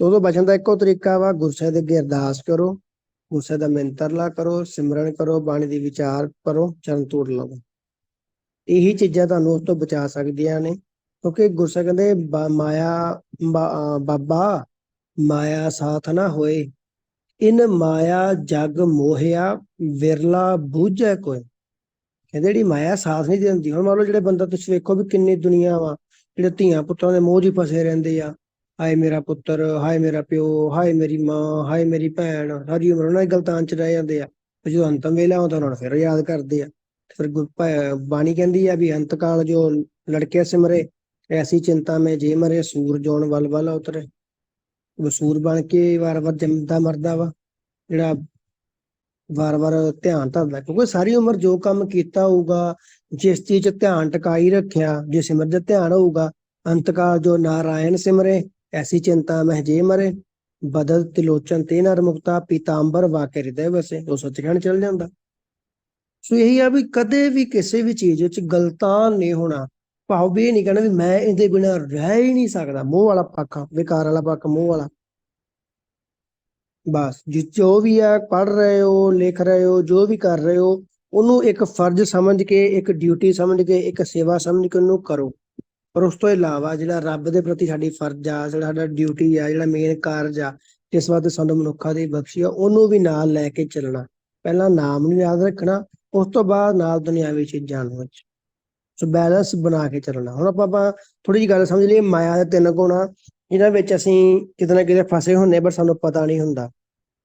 ਤੇ ਉਦੋਂ ਬਚਣ ਦਾ ਇੱਕੋ ਤਰੀਕਾ ਵਾ ਗੁਰਸਾਹਿਬ ਦੇ ਅੱਗੇ ਅਰਦਾਸ ਕਰੋ ਗੁਰਸਾਹਿਬ ਦਾ ਮੰਤਰਲਾ ਕਰੋ, ਸਿਮਰਨ ਕਰੋ, ਬਾਣੀ ਦੀ ਵਿਚਾਰ ਕਰੋ, ਚਰਨ ਤੋੜ ਲਵੋ ਇਹੀ ਚੀਜ਼ਾਂ ਤੁਹਾਨੂੰ ਉਸ ਤੋਂ ਬਚਾ ਸਕਦੀਆਂ ਨੇ, ਕਿਉਂਕਿ ਗੁਰਸਾਹਿਬ ਕਹਿੰਦੇ ਮਾਇਆ ਬਾਬਾ, ਮਾਇਆ ਸਾਥ ਨਾ ਹੋਏ। ਇਨ ਮਾਇਆ ਜਗ ਮੋਹਿਆ, ਵਿਰਲਾ ਬੂਝੈ ਕੋਈ। ਕਹਿੰਦੇ ਜਿਹੜੀ ਮਾਇਆ ਸਾਥ ਨਹੀਂ ਦਿੰਦੀ, ਹੁਣ ਮੰਨ ਲਓ ਜਿਹੜੇ ਬੰਦਾ ਤੁਸੀਂ ਵੇਖੋ ਵੀ ਕਿੰਨੀ ਦੁਨੀਆ ਵਾ, ਜਿਹੜੇ ਧੀਆਂ ਪੁੱਤਾਂ ਦੇ ਮੋਹ 'ਚ ਫਸੇ ਰਹਿੰਦੇ ਆ। ਹਾਏ ਮੇਰਾ ਪੁੱਤਰ, ਹਾਏ ਮੇਰਾ ਪਿਓ, ਹਾਏ ਮੇਰੀ ਮਾਂ, ਹਾਏ ਮੇਰੀ ਭੈਣ, ਸਾਰੀ ਉਮਰ ਉਹਨਾਂ ਦੀ ਗਲਤਾਨ 'ਚ ਰਹਿ ਜਾਂਦੇ ਆ। ਜਦੋਂ ਅੰਤਮ ਵੇਲਾ ਆਉਂਦਾ, ਉਹਨਾਂ ਨੂੰ ਫਿਰ ਯਾਦ ਕਰਦੇ ਆ। ਤੇ ਫਿਰ ਬਾਣੀ ਕਹਿੰਦੀ ਆ ਵੀ ਅੰਤ ਕਾਲ ਜੋ ਲੜਕੇ ਸਿਮਰੇ, ਐਸੀ ਚਿੰਤਾ ਮੈਂ ਜੇ ਮਰੇ ਸੂਰ ਜੋਨ ਵੱਲ ਵੱਲ ਉਤਰੇ। ਵਸੂਰ ਬਣ ਕੇ ਵਾਰ ਵਾਰ ਜੰਮਦਾ ਮਰਦਾ ਵਾ। ਜਿਹੜਾ ਵਾਰ-ਵਾਰ ਧਿਆਨ ਧਰਦਾ, ਕਿਉਂਕਿ ਸਾਰੀ ਉਮਰ ਜੋ ਕੰਮ ਕੀਤਾ ਹੋਊਗਾ, ਜਿਸ ਚੀਜ਼ 'ਚ ਧਿਆਨ ਟਿਕਾਈ ਰੱਖਿਆ ਜੇ ਸਿਮਰ ਦਾ ਧਿਆਨ ਹੋਊਗਾ ਅੰਤਕਾਲ ਜੋ ਨਾਰਾਇਣ ਸਿਮਰੇ, ਐਸੀ ਚਿੰਤਾ ਮਹਿ ਜੇ ਮਰੇ, ਬਦਲ ਤਿਲੋਚਨ ਤੇ ਨਰ ਮੁਕਤਾ, ਪੀਤਾੰਬਰ ਵਾਕੇ ਹਿਰਦੇ ਵਸੇ, ਉਹ ਸੱਚਖੰਡ ਚਲ ਜਾਂਦਾ। ਸੋ ਇਹੀ ਆ ਵੀ ਕਦੇ ਵੀ ਕਿਸੇ ਵੀ ਚੀਜ਼ ਵਿੱਚ ਗਲਤਾਨ ਨਹੀਂ ਹੋਣਾ। ਭਾਵ ਵੀ ਇਹ ਨਹੀਂ ਕਹਿਣਾ ਵੀ ਮੈਂ ਇਹਦੇ ਬਿਨਾ ਰਹਿ ਹੀ ਨਹੀਂ ਸਕਦਾ, ਮੋਹ ਵਾਲਾ ਪੱਖ ਵਿਕਾਰ ਵਾਲਾ ਪੱਖ ਮੋਹ ਵਾਲਾ। ਬਸ, ਜਿ, ਜੋ ਵੀ ਆ, ਪੜ੍ਹ ਰਹੇ ਹੋ, ਲਿਖ ਰਹੇ ਹੋ, ਜੋ ਵੀ ਕਰ ਰਹੇ ਹੋ, ਉਹਨੂੰ ਇੱਕ ਫਰਜ਼ ਸਮਝ ਕੇ, ਇੱਕ ਡਿਊਟੀ ਸਮਝ ਕੇ, ਇੱਕ ਸੇਵਾ ਸਮਝ ਕੇ ਉਹਨੂੰ ਕਰੋ। ਪਰ ਉਸ ਤੋਂ ਇਲਾਵਾ ਜਿਹੜਾ ਰੱਬ ਦੇ ਪ੍ਰਤੀ ਸਾਡੀ ਫਰਜ਼ ਆ, ਜਿਹੜਾ ਸਾਡਾ ਡਿਊਟੀ ਆ, ਜਿਹੜਾ ਮੇਨ ਕਾਰਜ ਆ, ਜਿਸ ਵਾਸਤੇ ਸਾਨੂੰ ਮਨੁੱਖਾਂ ਦੀ ਬਖਸ਼ੀ ਆ, ਉਹਨੂੰ ਵੀ ਨਾਲ ਲੈ ਕੇ ਚੱਲਣਾ। ਪਹਿਲਾਂ ਨਾਮ ਨੂੰ ਯਾਦ ਰੱਖਣਾ, ਉਸ ਤੋਂ ਬਾਅਦ ਨਾਲ ਦੁਨਿਆਵੀ ਚੀਜ਼ਾਂ ਨੂੰ ਵਿੱਚ। ਸੋ ਬੈਲੈਂਸ ਬਣਾ ਕੇ ਚੱਲਣਾ। ਹੁਣ ਆਪਾਂ ਆਪਾਂ ਥੋੜੀ ਜਿਹੀ ਗੱਲ ਸਮਝ ਲਈਏ, ਮਾਇਆ ਦੇ ਤਿੰਨ ਗੁਣ ਆ। ਜਿਨ੍ਹਾਂ ਵਿੱਚ ਅਸੀਂ ਕਿਤੇ ਨਾ ਕਿਤੇ ਫਸੇ ਹੁੰਦੇ ਪਰ ਸਾਨੂੰ ਪਤਾ ਨਹੀਂ ਹੁੰਦਾ।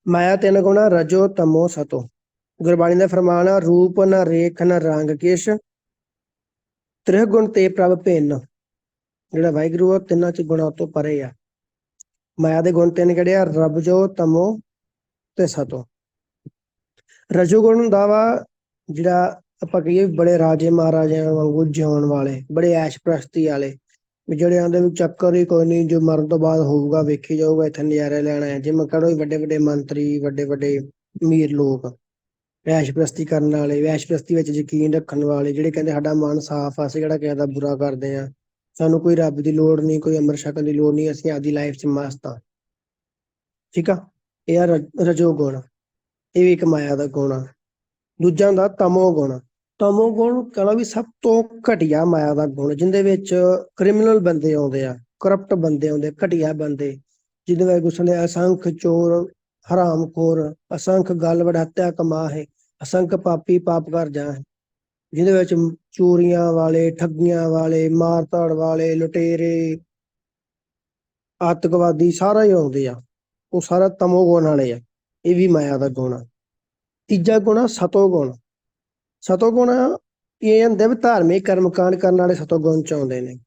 ਮਾਇਆ ਤਿੰਨ ਗੁਣ ਆ ਰਜੋ ਤਮੋ ਸਤੋ। ਗੁਰਬਾਣੀ ਦਾ ਫਰਮਾਨ ਆ, ਰੂਪ ਨ ਰੇਖ ਨ ਰੰਗ ਕੇਸ਼, ਤ੍ਰਿਹ ਗੁਣ ਤੇ ਪ੍ਰਭ ਭਿੰਨ। ਜਿਹੜਾ ਵਾਹਿਗੁਰੂ ਆ ਤਿੰਨਾਂ ਚ ਗੁਣਾਂ ਤੋਂ ਪਰੇ ਆ। ਮਾਇਆ ਦੇ ਗੁਣ ਤਿੰਨ ਕਿਹੜੇ ਆ? ਰਬਜੋ ਤਮੋ ਤੇ ਸਤੋ। ਰਜੋ ਗੁਣ ਹੁੰਦਾ ਵਾ, ਜਿਹੜਾ ਆਪਾਂ ਕਹੀਏ ਬੜੇ ਰਾਜੇ ਮਹਾਰਾਜਿਆਂ ਵਾਂਗੂ ਜਿਉਣ ਵਾਲੇ, ਬੜੇ ਐਸ਼ ਪ੍ਰਸਤੀ ਵਾਲੇ। ਵੀ ਜਿਹੜੇ ਆਂਦੇ ਵੀ ਚੱਕਰ ਹੀ ਕੋਈ ਨਹੀਂ ਜੋ ਮਰਨ ਤੋਂ ਬਾਅਦ ਹੋਊਗਾ, ਵੇਖੀ ਜਾਊਗਾ, ਇੱਥੇ ਨਜ਼ਾਰੇ ਲੈਣਾ ਹੈ ਜਿਵੇਂ ਕਹੋ ਵੱਡੇ ਵੱਡੇ ਮੰਤਰੀ, ਵੱਡੇ ਵੱਡੇ ਅਮੀਰ ਲੋਕ ਵੈਸਪ੍ਰਸਤੀ ਕਰਨ ਵਾਲੇ ਵੈਸਪ੍ਰਸਤੀ ਵਿੱਚ ਯਕੀਨ ਰੱਖਣ ਵਾਲੇ, ਜਿਹੜੇ ਕਹਿੰਦੇ ਸਾਡਾ ਮਨ ਸਾਫ਼ ਆ, ਅਸੀਂ ਜਿਹੜਾ ਕਿਸੇ ਦਾ ਬੁਰਾ ਕਰਦੇ ਆ। ਸਾਨੂੰ ਕੋਈ ਰੱਬ ਦੀ ਲੋੜ ਨਹੀਂ ਕੋਈ ਅਮਰ ਸ਼ਕਲ ਦੀ ਲੋੜ ਨਹੀਂ ਅਸੀਂ ਆਪਦੀ ਲਾਈਫ 'ਚ ਮਸਤ ਆ। ਠੀਕ ਆ? ਇਹ ਆ ਰਜੋ ਗੁਣ। ਇਹ ਵੀ ਇੱਕ ਮਾਇਆ ਦਾ ਗੁਣ ਆ। ਦੂਜਾ ਦਾ ਤਮੋ ਗੁਣ। ਤਮੋ ਗੁਣ ਕਹਣਾ ਵੀ ਸਭ ਤੋਂ ਘਟੀਆ ਮਾਇਆ ਦਾ ਗੁਣ ਜਿੰਦੇ ਵਿੱਚ ਕ੍ਰਿਮੀਨਲ ਬੰਦੇ ਆਉਂਦੇ ਆ ਕਰਪਟ ਬੰਦੇ ਆਉਂਦੇ, ਘਟੀਆ ਬੰਦੇ, ਜਿਹਦੇ ਵਿੱਚ ਗੁੱਸੇ ਨੇ ਅਸੰਖ ਚੋਰ ਹਰਾਮਖੋਰ ਅਸੰਖ ਗੱਲ ਵਡਾਤਿਆ ਕਮਾ ਹੈ ਅਸੰਖ ਪਾਪੀ ਪਾਪ ਕਰ ਜਾ ਹੈ ਜਿਹਦੇ ਵਿੱਚ ਚੋਰੀਆਂ ਵਾਲੇ, ਠੱਗੀਆਂ ਵਾਲੇ ਮਾਰਤਾੜ ਵਾਲੇ, ਲੁਟੇਰੇ, ਆਤੰਕਵਾਦੀ ਸਾਰਾ ਹੀ ਆਉਂਦੇ ਆ, ਉਹ ਸਾਰਾ ਤਮੋ ਗੁਣ ਵਾਲੇ ਆ, ਇਹ ਵੀ ਮਾਇਆ ਦਾ ਗੁਣ ਆ। ਤੀਜਾ ਗੁਣ ਆ ਸਤੋ ਗੁਣ ਸਤੋ ਗੁਣ ਇਹ ਹੁੰਦੇ ਵੀ ਧਾਰਮਿਕ ਕਰਮ ਕਾਂਡ ਕਰਨ ਵਾਲੇ ਸਤੋ ਗੁਣ ਚ ਆਉਂਦੇ ਨੇ।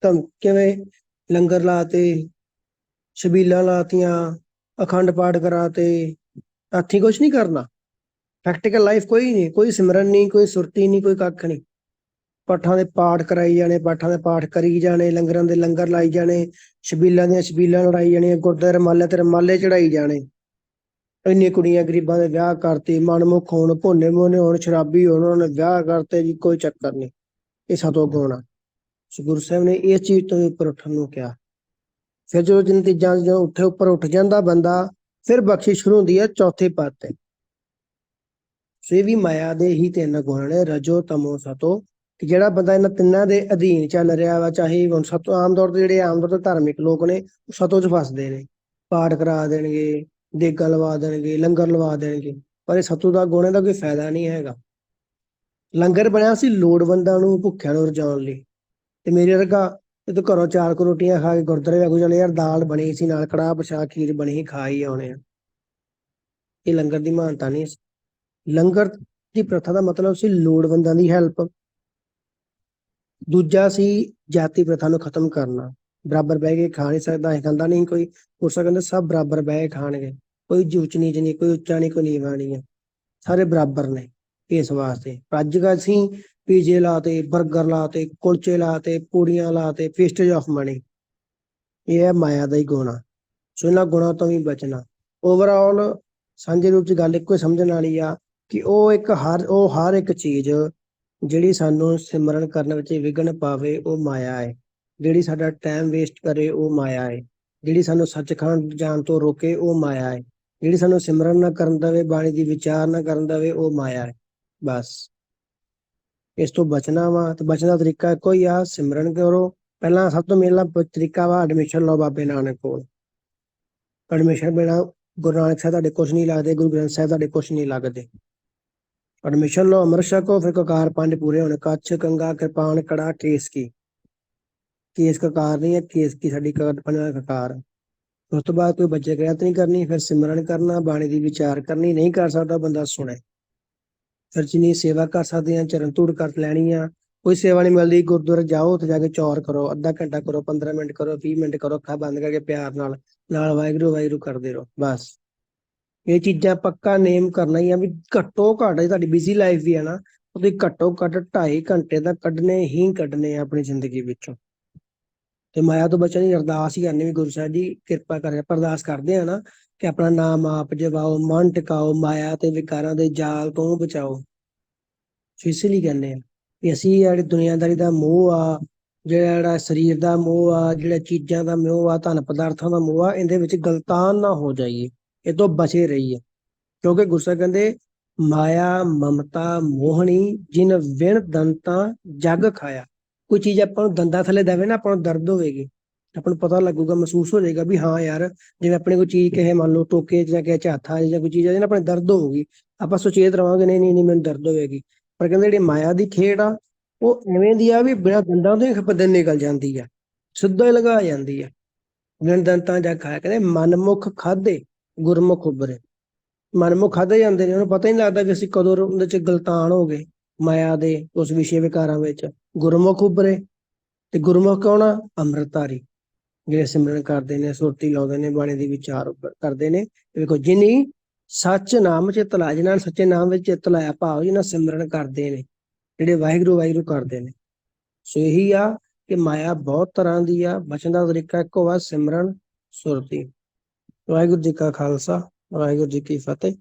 ਤਾਂ ਕਿਵੇਂ ਲੰਗਰ ਲਾਤੇ ਛਬੀਲਾਂ ਲਾਤੀਆਂ, ਅਖੰਡ ਪਾਠ ਕਰਾਤੇ ਹੱਥੀ ਕੁਝ ਨਹੀਂ ਕਰਨਾ। ਪ੍ਰੈਕਟੀਕਲ ਲਾਈਫ ਕੋਈ ਨਹੀਂ, ਕੋਈ ਸਿਮਰਨ ਨਹੀਂ, ਕੋਈ ਸੁਰਤੀ ਨਹੀਂ, ਕੋਈ ਕੱਖ ਨਹੀਂ। ਪਾਠਾਂ ਦੇ ਪਾਠ ਕਰਾਈ ਜਾਣੇ, ਪਾਠਾਂ ਦੇ ਪਾਠ ਕਰੀ ਜਾਣੇ, ਲੰਗਰਾਂ ਦੇ ਲੰਗਰ ਲਾਈ ਜਾਣੇ, ਸ਼ਬੀਲਾਂ ਦੀਆਂ ਸ਼ਬੀਲਾਂ ਲੜਾਈ ਜਾਣੀਆਂ, ਗੁਰਦੁਆਰੇ ਮਾਲੇ ਤੇ ਮਾਲੇ ਚੜਾਈ ਜਾਣੇ। ਇੰਨੀ ਕੁੜੀਆਂ ਗਰੀਬਾਂ ਦੇ ਵਿਆਹ ਕਰਤੇ, ਮਨਮੁਖ ਹੋਣ ਭੋਨੇ ਮੋਨੇ ਹੋਣ, ਸ਼ਰਾਬੀ ਹੋਣ, ਉਹਨਾਂ ਨੇ ਵਿਆਹ ਕਰਤੇ ਜੀ, ਕੋਈ ਚੱਕਰ ਨਹੀਂ। ਇਹ ਸਤੋ ਗੁਣ ਗੁਰੂ ਸਾਹਿਬ ਨੇ ਇਸ ਚੀਜ਼ ਤੋਂ ਉੱਪਰ ਉੱਠਣ ਨੂੰ ਕਿਹਾ। ਫਿਰ ਜਦੋਂ ਜਿਨ ਤੀਜਾਂ ਜਦੋਂ ਉੱਠੇ ਉੱਪਰ ਉੱਠ ਜਾਂਦਾ ਬੰਦਾ, ਫਿਰ ਬਖਸ਼ਿਸ਼ ਸ਼ੁਰੂ ਹੁੰਦੀ ਹੈ ਚੌਥੇ ਪਦ ਤੇ ਸੋ ਵੀ ਮਾਇਆ ਦੇ ਹੀ ਤਿੰਨ ਗੁਣ ਨੇ, ਰਜੋ, ਤਮੋ, ਸਤੋ, ਕਿ ਜਿਹੜਾ ਬੰਦਾ ਇਹਨਾਂ ਤਿੰਨਾਂ ਦੇ ਅਧੀਨ ਚੱਲ ਰਿਹਾ ਵਾ, ਚਾਹੇ ਹੁਣ ਸਤੋ, ਆਮ ਤੌਰ ਤੇ ਜਿਹੜੇ ਆਮ ਤੌਰ ਤੇ ਧਾਰਮਿਕ ਲੋਕ ਨੇ, ਉਹ ਸਤੋ ਚ ਫਸਦੇ ਨੇ। ਪਾਠ ਕਰਾ ਦੇਣਗੇ ਦੇਗਾ ਲਵਾ ਦੇਣਗੇ, ਲੰਗਰ ਲਵਾ ਦੇਣਗੇ, ਪਰ ਇਹ ਸਤੂ ਦਾ ਗੁਣ ਦਾ ਕੋਈ ਫਾਇਦਾ ਨਹੀਂ ਹੈਗਾ। ਲੰਗਰ ਬਣਿਆ ਸੀ ਲੋੜਵੰਦਾਂ ਨੂੰ, ਭੁੱਖਿਆਂ ਨੂੰ ਰਜਾਉਣ ਲਈ। ਤੇ ਮੇਰੇ ਵਰਗਾ ਜਦੋਂ ਘਰੋਂ ਚਾਰ ਕੁ ਰੋਟੀਆਂ ਖਾ ਕੇ ਗੁਰਦੁਆਰੇ ਵਾਗੂ ਚਲੇ ਯਾਰ, ਦਾਲ ਬਣੀ ਸੀ, ਨਾਲ ਕੜਾਹ ਪ੍ਰਸ਼ਾਦ ਖੀਰ ਬਣੀ ਸੀ, ਖਾ ਹੀ ਆਉਣੇ ਆ। ਇਹ ਲੰਗਰ ਦੀ ਮਹਾਨਤਾ ਨਹੀਂ ਸੀ। ਲੰਗਰ ਦੀ ਪ੍ਰਥਾ ਦਾ ਮਤਲਬ ਸੀ ਲੋੜਵੰਦਾਂ ਦੀ ਹੈਲਪ। ਦੂਜਾ ਸੀ ਜਾਤੀ ਪ੍ਰਥਾ ਨੂੰ ਖਤਮ ਕਰਨਾ। ਬਰਾਬਰ ਬਹਿ ਕੇ ਖਾ ਨਹੀਂ ਸਕਦਾ, ਇਹ ਕਹਿੰਦਾ ਨਹੀਂ ਕੋਈ ਉਸ ਕਹਿੰਦਾ ਸਭ ਬਰਾਬਰ ਬਹਿ ਕੇ ਖਾਣਗੇ। ਕੋਈ ਉੱਚ ਨੀਚ ਨਹੀਂ ਕੋਈ ਉੱਚਾ ਨਹੀਂ ਕੋਈ ਨੀਵਾਂ ਨਹੀਂ ਹੈ ਸਾਰੇ ਬਰਾਬਰ ਨੇ ਇਸ ਵਾਸਤੇ। ਪਰ ਅੱਜ ਕੱਲ੍ਹ ਅਸੀਂ ਪੀਜੇ ਲਾਤੇ 버ਗਰ ਲਾਤੇ ਕੁਲਚੇ ਲਾਤੇ ਪੂੜੀਆਂ ਲਾਤੇ ਫੀਸਟੇਜ ਆਫ ਮਨੀ ਇਹ ਹੈ ਮਾਇਆ ਦਾ ਹੀ ਗੁਣਾ ਸੋ ਇਹਨਾਂ ਗੁਣਾਂ ਤੋਂ ਵੀ ਬਚਣਾ। ਓਵਰਆਲ ਸਾਂਝੇ ਰੂਪ ਚ ਗੱਲ ਇੱਕੋ ਹੀ ਸਮਝਣ ਵਾਲੀ ਆ ਕਿ ਉਹ ਇੱਕ ਹਰ, ਉਹ ਹਰ ਇੱਕ ਚੀਜ਼ ਜਿਹੜੀ ਸਾਨੂੰ ਸਿਮਰਨ ਕਰਨ ਵਿੱਚ ਵਿਘਨ ਪਾਵੇ, ਉਹ ਮਾਇਆ ਹੈ। ਜਿਹੜੀ ਸਾਡਾ ਟਾਈਮ ਵੇਸਟ ਕਰੇ, ਉਹ ਮਾਇਆ ਹੈ। ਜਿਹੜੀ ਸਾਨੂੰ ਸੱਚਖੰਡ ਜਾਣ ਤੋਂ ਰੋਕੇ, ਉਹ ਮਾਇਆ ਹੈ। ਜਿਹੜੀ ਸਾਨੂੰ ਸਿਮਰਨ ਨਾ ਕਰਨ ਦੇਵੇ, ਬਾਣੀ ਦੀ ਵਿਚਾਰ ਨਾ ਕਰਨ ਦੇਵੇ, ਉਹ ਮਾਇਆ ਹੈ, ਬਸ। ਇਸ ਤੋਂ ਬਚਣਾ ਵਾ, ਤੇ ਬਚਣ ਦਾ ਤਰੀਕਾ ਇੱਕੋ ਹੀ ਆ, ਸਿਮਰਨ ਕਰੋ। ਪਹਿਲਾਂ ਸਭ ਤੋਂ ਮੇਲਾ ਤਰੀਕਾ ਵਾ ਐਡਮਿਸ਼ਨ ਲਓ ਬਾਬੇ ਨਾਨਕ ਕੋਲ। ਐਡਮਿਸ਼ਨ ਬਿਨਾ ਗੁਰੂ ਨਾਨਕ ਸਾਹਿਬ ਤੁਹਾਡੇ ਕੁਝ ਨਹੀਂ ਲੱਗਦੇ, ਗੁਰੂ ਗ੍ਰੰਥ ਸਾਹਿਬ ਤੁਹਾਡੇ ਕੁਝ ਨਹੀਂ ਲੱਗਦੇ। ਐਡਮਿਸ਼ਨ ਲਓ, ਅੰਮ੍ਰਿਤ ਛਕੋ ਫਿਰ ਕਕਾਰ ਪੰਜ ਪੂਰੇ ਹੋਣ। ਕੱਛ, ਕੰਗਾ, ਕਿਰਪਾਨ, ਕੜਾ, ਕੇਸ ਕੀ? ਕੇਸ ਕਕਾਰ ਨਹੀਂ ਹੈ, ਕੇਸ ਕੀ ਸਾਡੀ ਕਾਰ ਪੰਜਵਾਂ ਕਕਾਰ? ਉਸ ਤੋਂ ਬਾਅਦ ਕੋਈ ਬੱਚੇ ਗ੍ਰਹਿਤ ਨਹੀਂ ਕਰਨੀ, ਫਿਰ ਸਿਮਰਨ ਕਰਨਾ, ਬਾਣੀ ਦੀ ਵਿਚਾਰ ਕਰਨੀ, ਨਹੀਂ ਕਰ ਸਕਦਾ ਬੰਦਾ ਸੁਣੇ। ਫਿਰ ਜਿੰਨੀ ਸੇਵਾ ਕਰ ਸਕਦੇ ਆ, ਚਰਨ ਧੂੜ ਕਰ ਲੈਣੀ ਆ, ਕੋਈ ਸੇਵਾ ਨਹੀਂ ਮਿਲਦੀ, ਗੁਰਦੁਆਰੇ ਜਾਓ, ਉੱਥੇ ਜਾ ਕੇ ਚੌਰ ਕਰੋ, ਅੱਧਾ ਘੰਟਾ ਕਰੋ 15 ਮਿੰਟ ਕਰੋ 20 ਮਿੰਟ ਕਰੋ, ਅੱਖਾਂ ਬੰਦ ਕਰਕੇ ਪਿਆਰ ਨਾਲ ਨਾਲ ਵਾਹਿਗੁਰੂ ਵਾਹਿਗੁਰੂ ਕਰਦੇ ਰਹੋ, ਬਸ। ਇਹ ਚੀਜ਼ਾਂ ਪੱਕਾ ਨੇਮ ਕਰਨਾ ਹੀ ਆ ਵੀ ਘੱਟੋ ਘੱਟ ਤੁਹਾਡੀ ਬਿਜ਼ੀ ਲਾਈਫ ਵੀ ਆ ਨਾ, ਉਹਦੇ ਘੱਟੋ ਘੱਟ 2.5 ਘੰਟੇ ਦਾ ਕੱਢਣੇ ਹੀ ਕੱਢਣੇ ਆ ਆਪਣੀ ਜ਼ਿੰਦਗੀ ਵਿੱਚੋਂ। ਤੇ ਮਾਇਆ ਤੋਂ ਬਚਣ ਦੀ ਅਰਦਾਸ ਹੀ ਕਰਨੀ ਵੀ ਗੁਰੂ ਸਾਹਿਬ ਜੀ ਕਿਰਪਾ ਕਰਿਆ ਅਰਦਾਸ ਕਰਦੇ ਆ ਨਾ ਕਿ ਆਪਣਾ ਨਾਮ ਆਪ ਜਵਾਓ ਮਨ ਟਿਕਾਓ, ਮਾਇਆ ਤੇ ਵਿਕਾਰਾਂ ਦੇ ਜਾਲ ਤੋਂ ਬਚਾਓ। ਸੋ ਇਸ ਲਈ ਕਹਿੰਦੇ ਆ ਵੀ ਅਸੀਂ ਜਿਹੜੀ ਦੁਨੀਆਦਾਰੀ ਦਾ ਮੋਹ ਆ, ਜਿਹੜਾ ਜਿਹੜਾ ਸਰੀਰ ਦਾ ਮੋਹ ਆ, ਜਿਹੜਾ ਚੀਜ਼ਾਂ ਦਾ ਮੋਹ ਆ, ਧਨ ਪਦਾਰਥਾਂ ਦਾ ਮੋਹ ਆ, ਇਹਦੇ ਵਿੱਚ ਗਲਤਾਨ ਨਾ ਹੋ ਜਾਈਏ, ਇਹ ਤੋਂ ਬਚੇ ਰਹੀਏ। ਕਿਉਂਕਿ ਗੁਰਸਾ ਕਹਿੰਦੇ, ਮਾਇਆ, ਮਮਤਾ, ਮੋਹਣੀ, ਜਿਨ ਵਿਣ ਦੰਤਾਂ ਜਗ ਖਾਇਆ। ਕੋਈ ਚੀਜ਼ ਆਪਾਂ ਨੂੰ ਦੰਦਾਂ ਥੱਲੇ ਦੇਵੇ ਨਾ, ਆਪਾਂ ਨੂੰ ਦਰਦ ਹੋਵੇਗੀ। ਆਪਾਂ ਨੂੰ ਪਤਾ ਲੱਗੂਗਾ, ਮਹਿਸੂਸ ਹੋ ਜਾਏਗਾ ਵੀ ਹਾਂ ਯਾਰ, ਜਿਵੇਂ ਆਪਣੇ ਕੋਈ ਚੀਜ਼ ਕਹੇ ਮੰਨ ਲਓ ਟੋਕੇ 'ਚ ਜਾਂ ਕਿਸੇ 'ਚ ਜਾਂ ਕੋਈ ਚੀਜ਼ ਆ ਜਾਏ ਆਪਣੇ ਦਰਦ ਹੋਊਗੀ, ਆਪਾਂ ਸੁਚੇਤ ਰਵਾਂਗੇ, ਨਹੀਂ ਨਹੀਂ ਮੈਨੂੰ ਦਰਦ ਹੋਵੇਗੀ। ਪਰ ਕਹਿੰਦੇ ਜਿਹੜੀ ਮਾਇਆ ਦੀ ਖੇਡ ਆ, ਉਹ ਐਵੇਂ ਦੀ ਆ ਵੀ ਬਿਨਾਂ ਦੰਦਾਂ ਤੋਂ ਹੀ ਖਪਦਨ ਨਿਕਲ ਜਾਂਦੀ ਆ, ਸਿੱਧਾ ਹੀ ਲਗਾ ਜਾਂਦੀ ਆ। ਬਿਨਾਂ ਦੰਦਾਂ ਜਾਂ ਖਾਇਆ, ਕਹਿੰਦੇ ਮਨਮੁਖ ਖਾਦੇ ਗੁਰਮੁਖ ਉਬਰੇ ਮਨਮੁਖ ਖਾਦੇ ਜਾਂਦੇ ਨੇ, ਉਹਨੂੰ ਪਤਾ ਹੀ ਨਹੀਂ ਲੱਗਦਾ ਕਿ ਅਸੀਂ ਕਦੋਂ ਉਹਦੇ ਚ ਗਲਤਾਨ ਹੋ ਗਏ, ਮਾਇਆ ਦੇ, ਉਸ ਵਿਸ਼ੇ ਵਿਕਾਰਾਂ ਵਿੱਚ। ਗੁਰਮੁਖ ਉਬਰੇ ਤੇ ਗੁਰਮੁਖ ਕੌਣ ਆ? ਅੰਮ੍ਰਿਤਧਾਰੀ। ਜਿਹੜੇ ਸਿਮਰਨ ਕਰਦੇ ਨੇ ਸੁਰਤੀ ਲਾਉਂਦੇ ਨੇ, ਬਾਣੀ ਦੀ ਵਿਚਾਰ ਉੱਪਰ ਕਰਦੇ ਨੇ। ਵੇਖੋ, ਜਿਨੀ ਸੱਚ ਨਾਮ ਚਿਤ ਲਾ ਜਿਨ੍ਹਾਂ ਨੇ ਸੱਚੇ ਨਾਮ ਵਿੱਚ ਚਿਤ ਲਾਇਆ, ਭਾਵ ਜਿਹਨਾਂ ਸਿਮਰਨ ਕਰਦੇ ਨੇ, ਜਿਹੜੇ ਵਾਹਿਗੁਰੂ ਵਾਹਿਗੁਰੂ ਕਰਦੇ ਨੇ। ਸੋ ਇਹੀ ਆ ਕਿ ਮਾਇਆ ਬਹੁਤ ਤਰ੍ਹਾਂ ਦੀ ਆ ਬਚਣ ਦਾ ਤਰੀਕਾ ਇੱਕੋ ਵਾ ਸਿਮਰਨ, ਸੁਰਤੀ। ਵਾਹਿਗੁਰੂ ਜੀ ਕਾ ਖਾਲਸਾ, ਵਾਹਿਗੁਰੂ ਜੀ ਕੀ ਫਤਿਹ।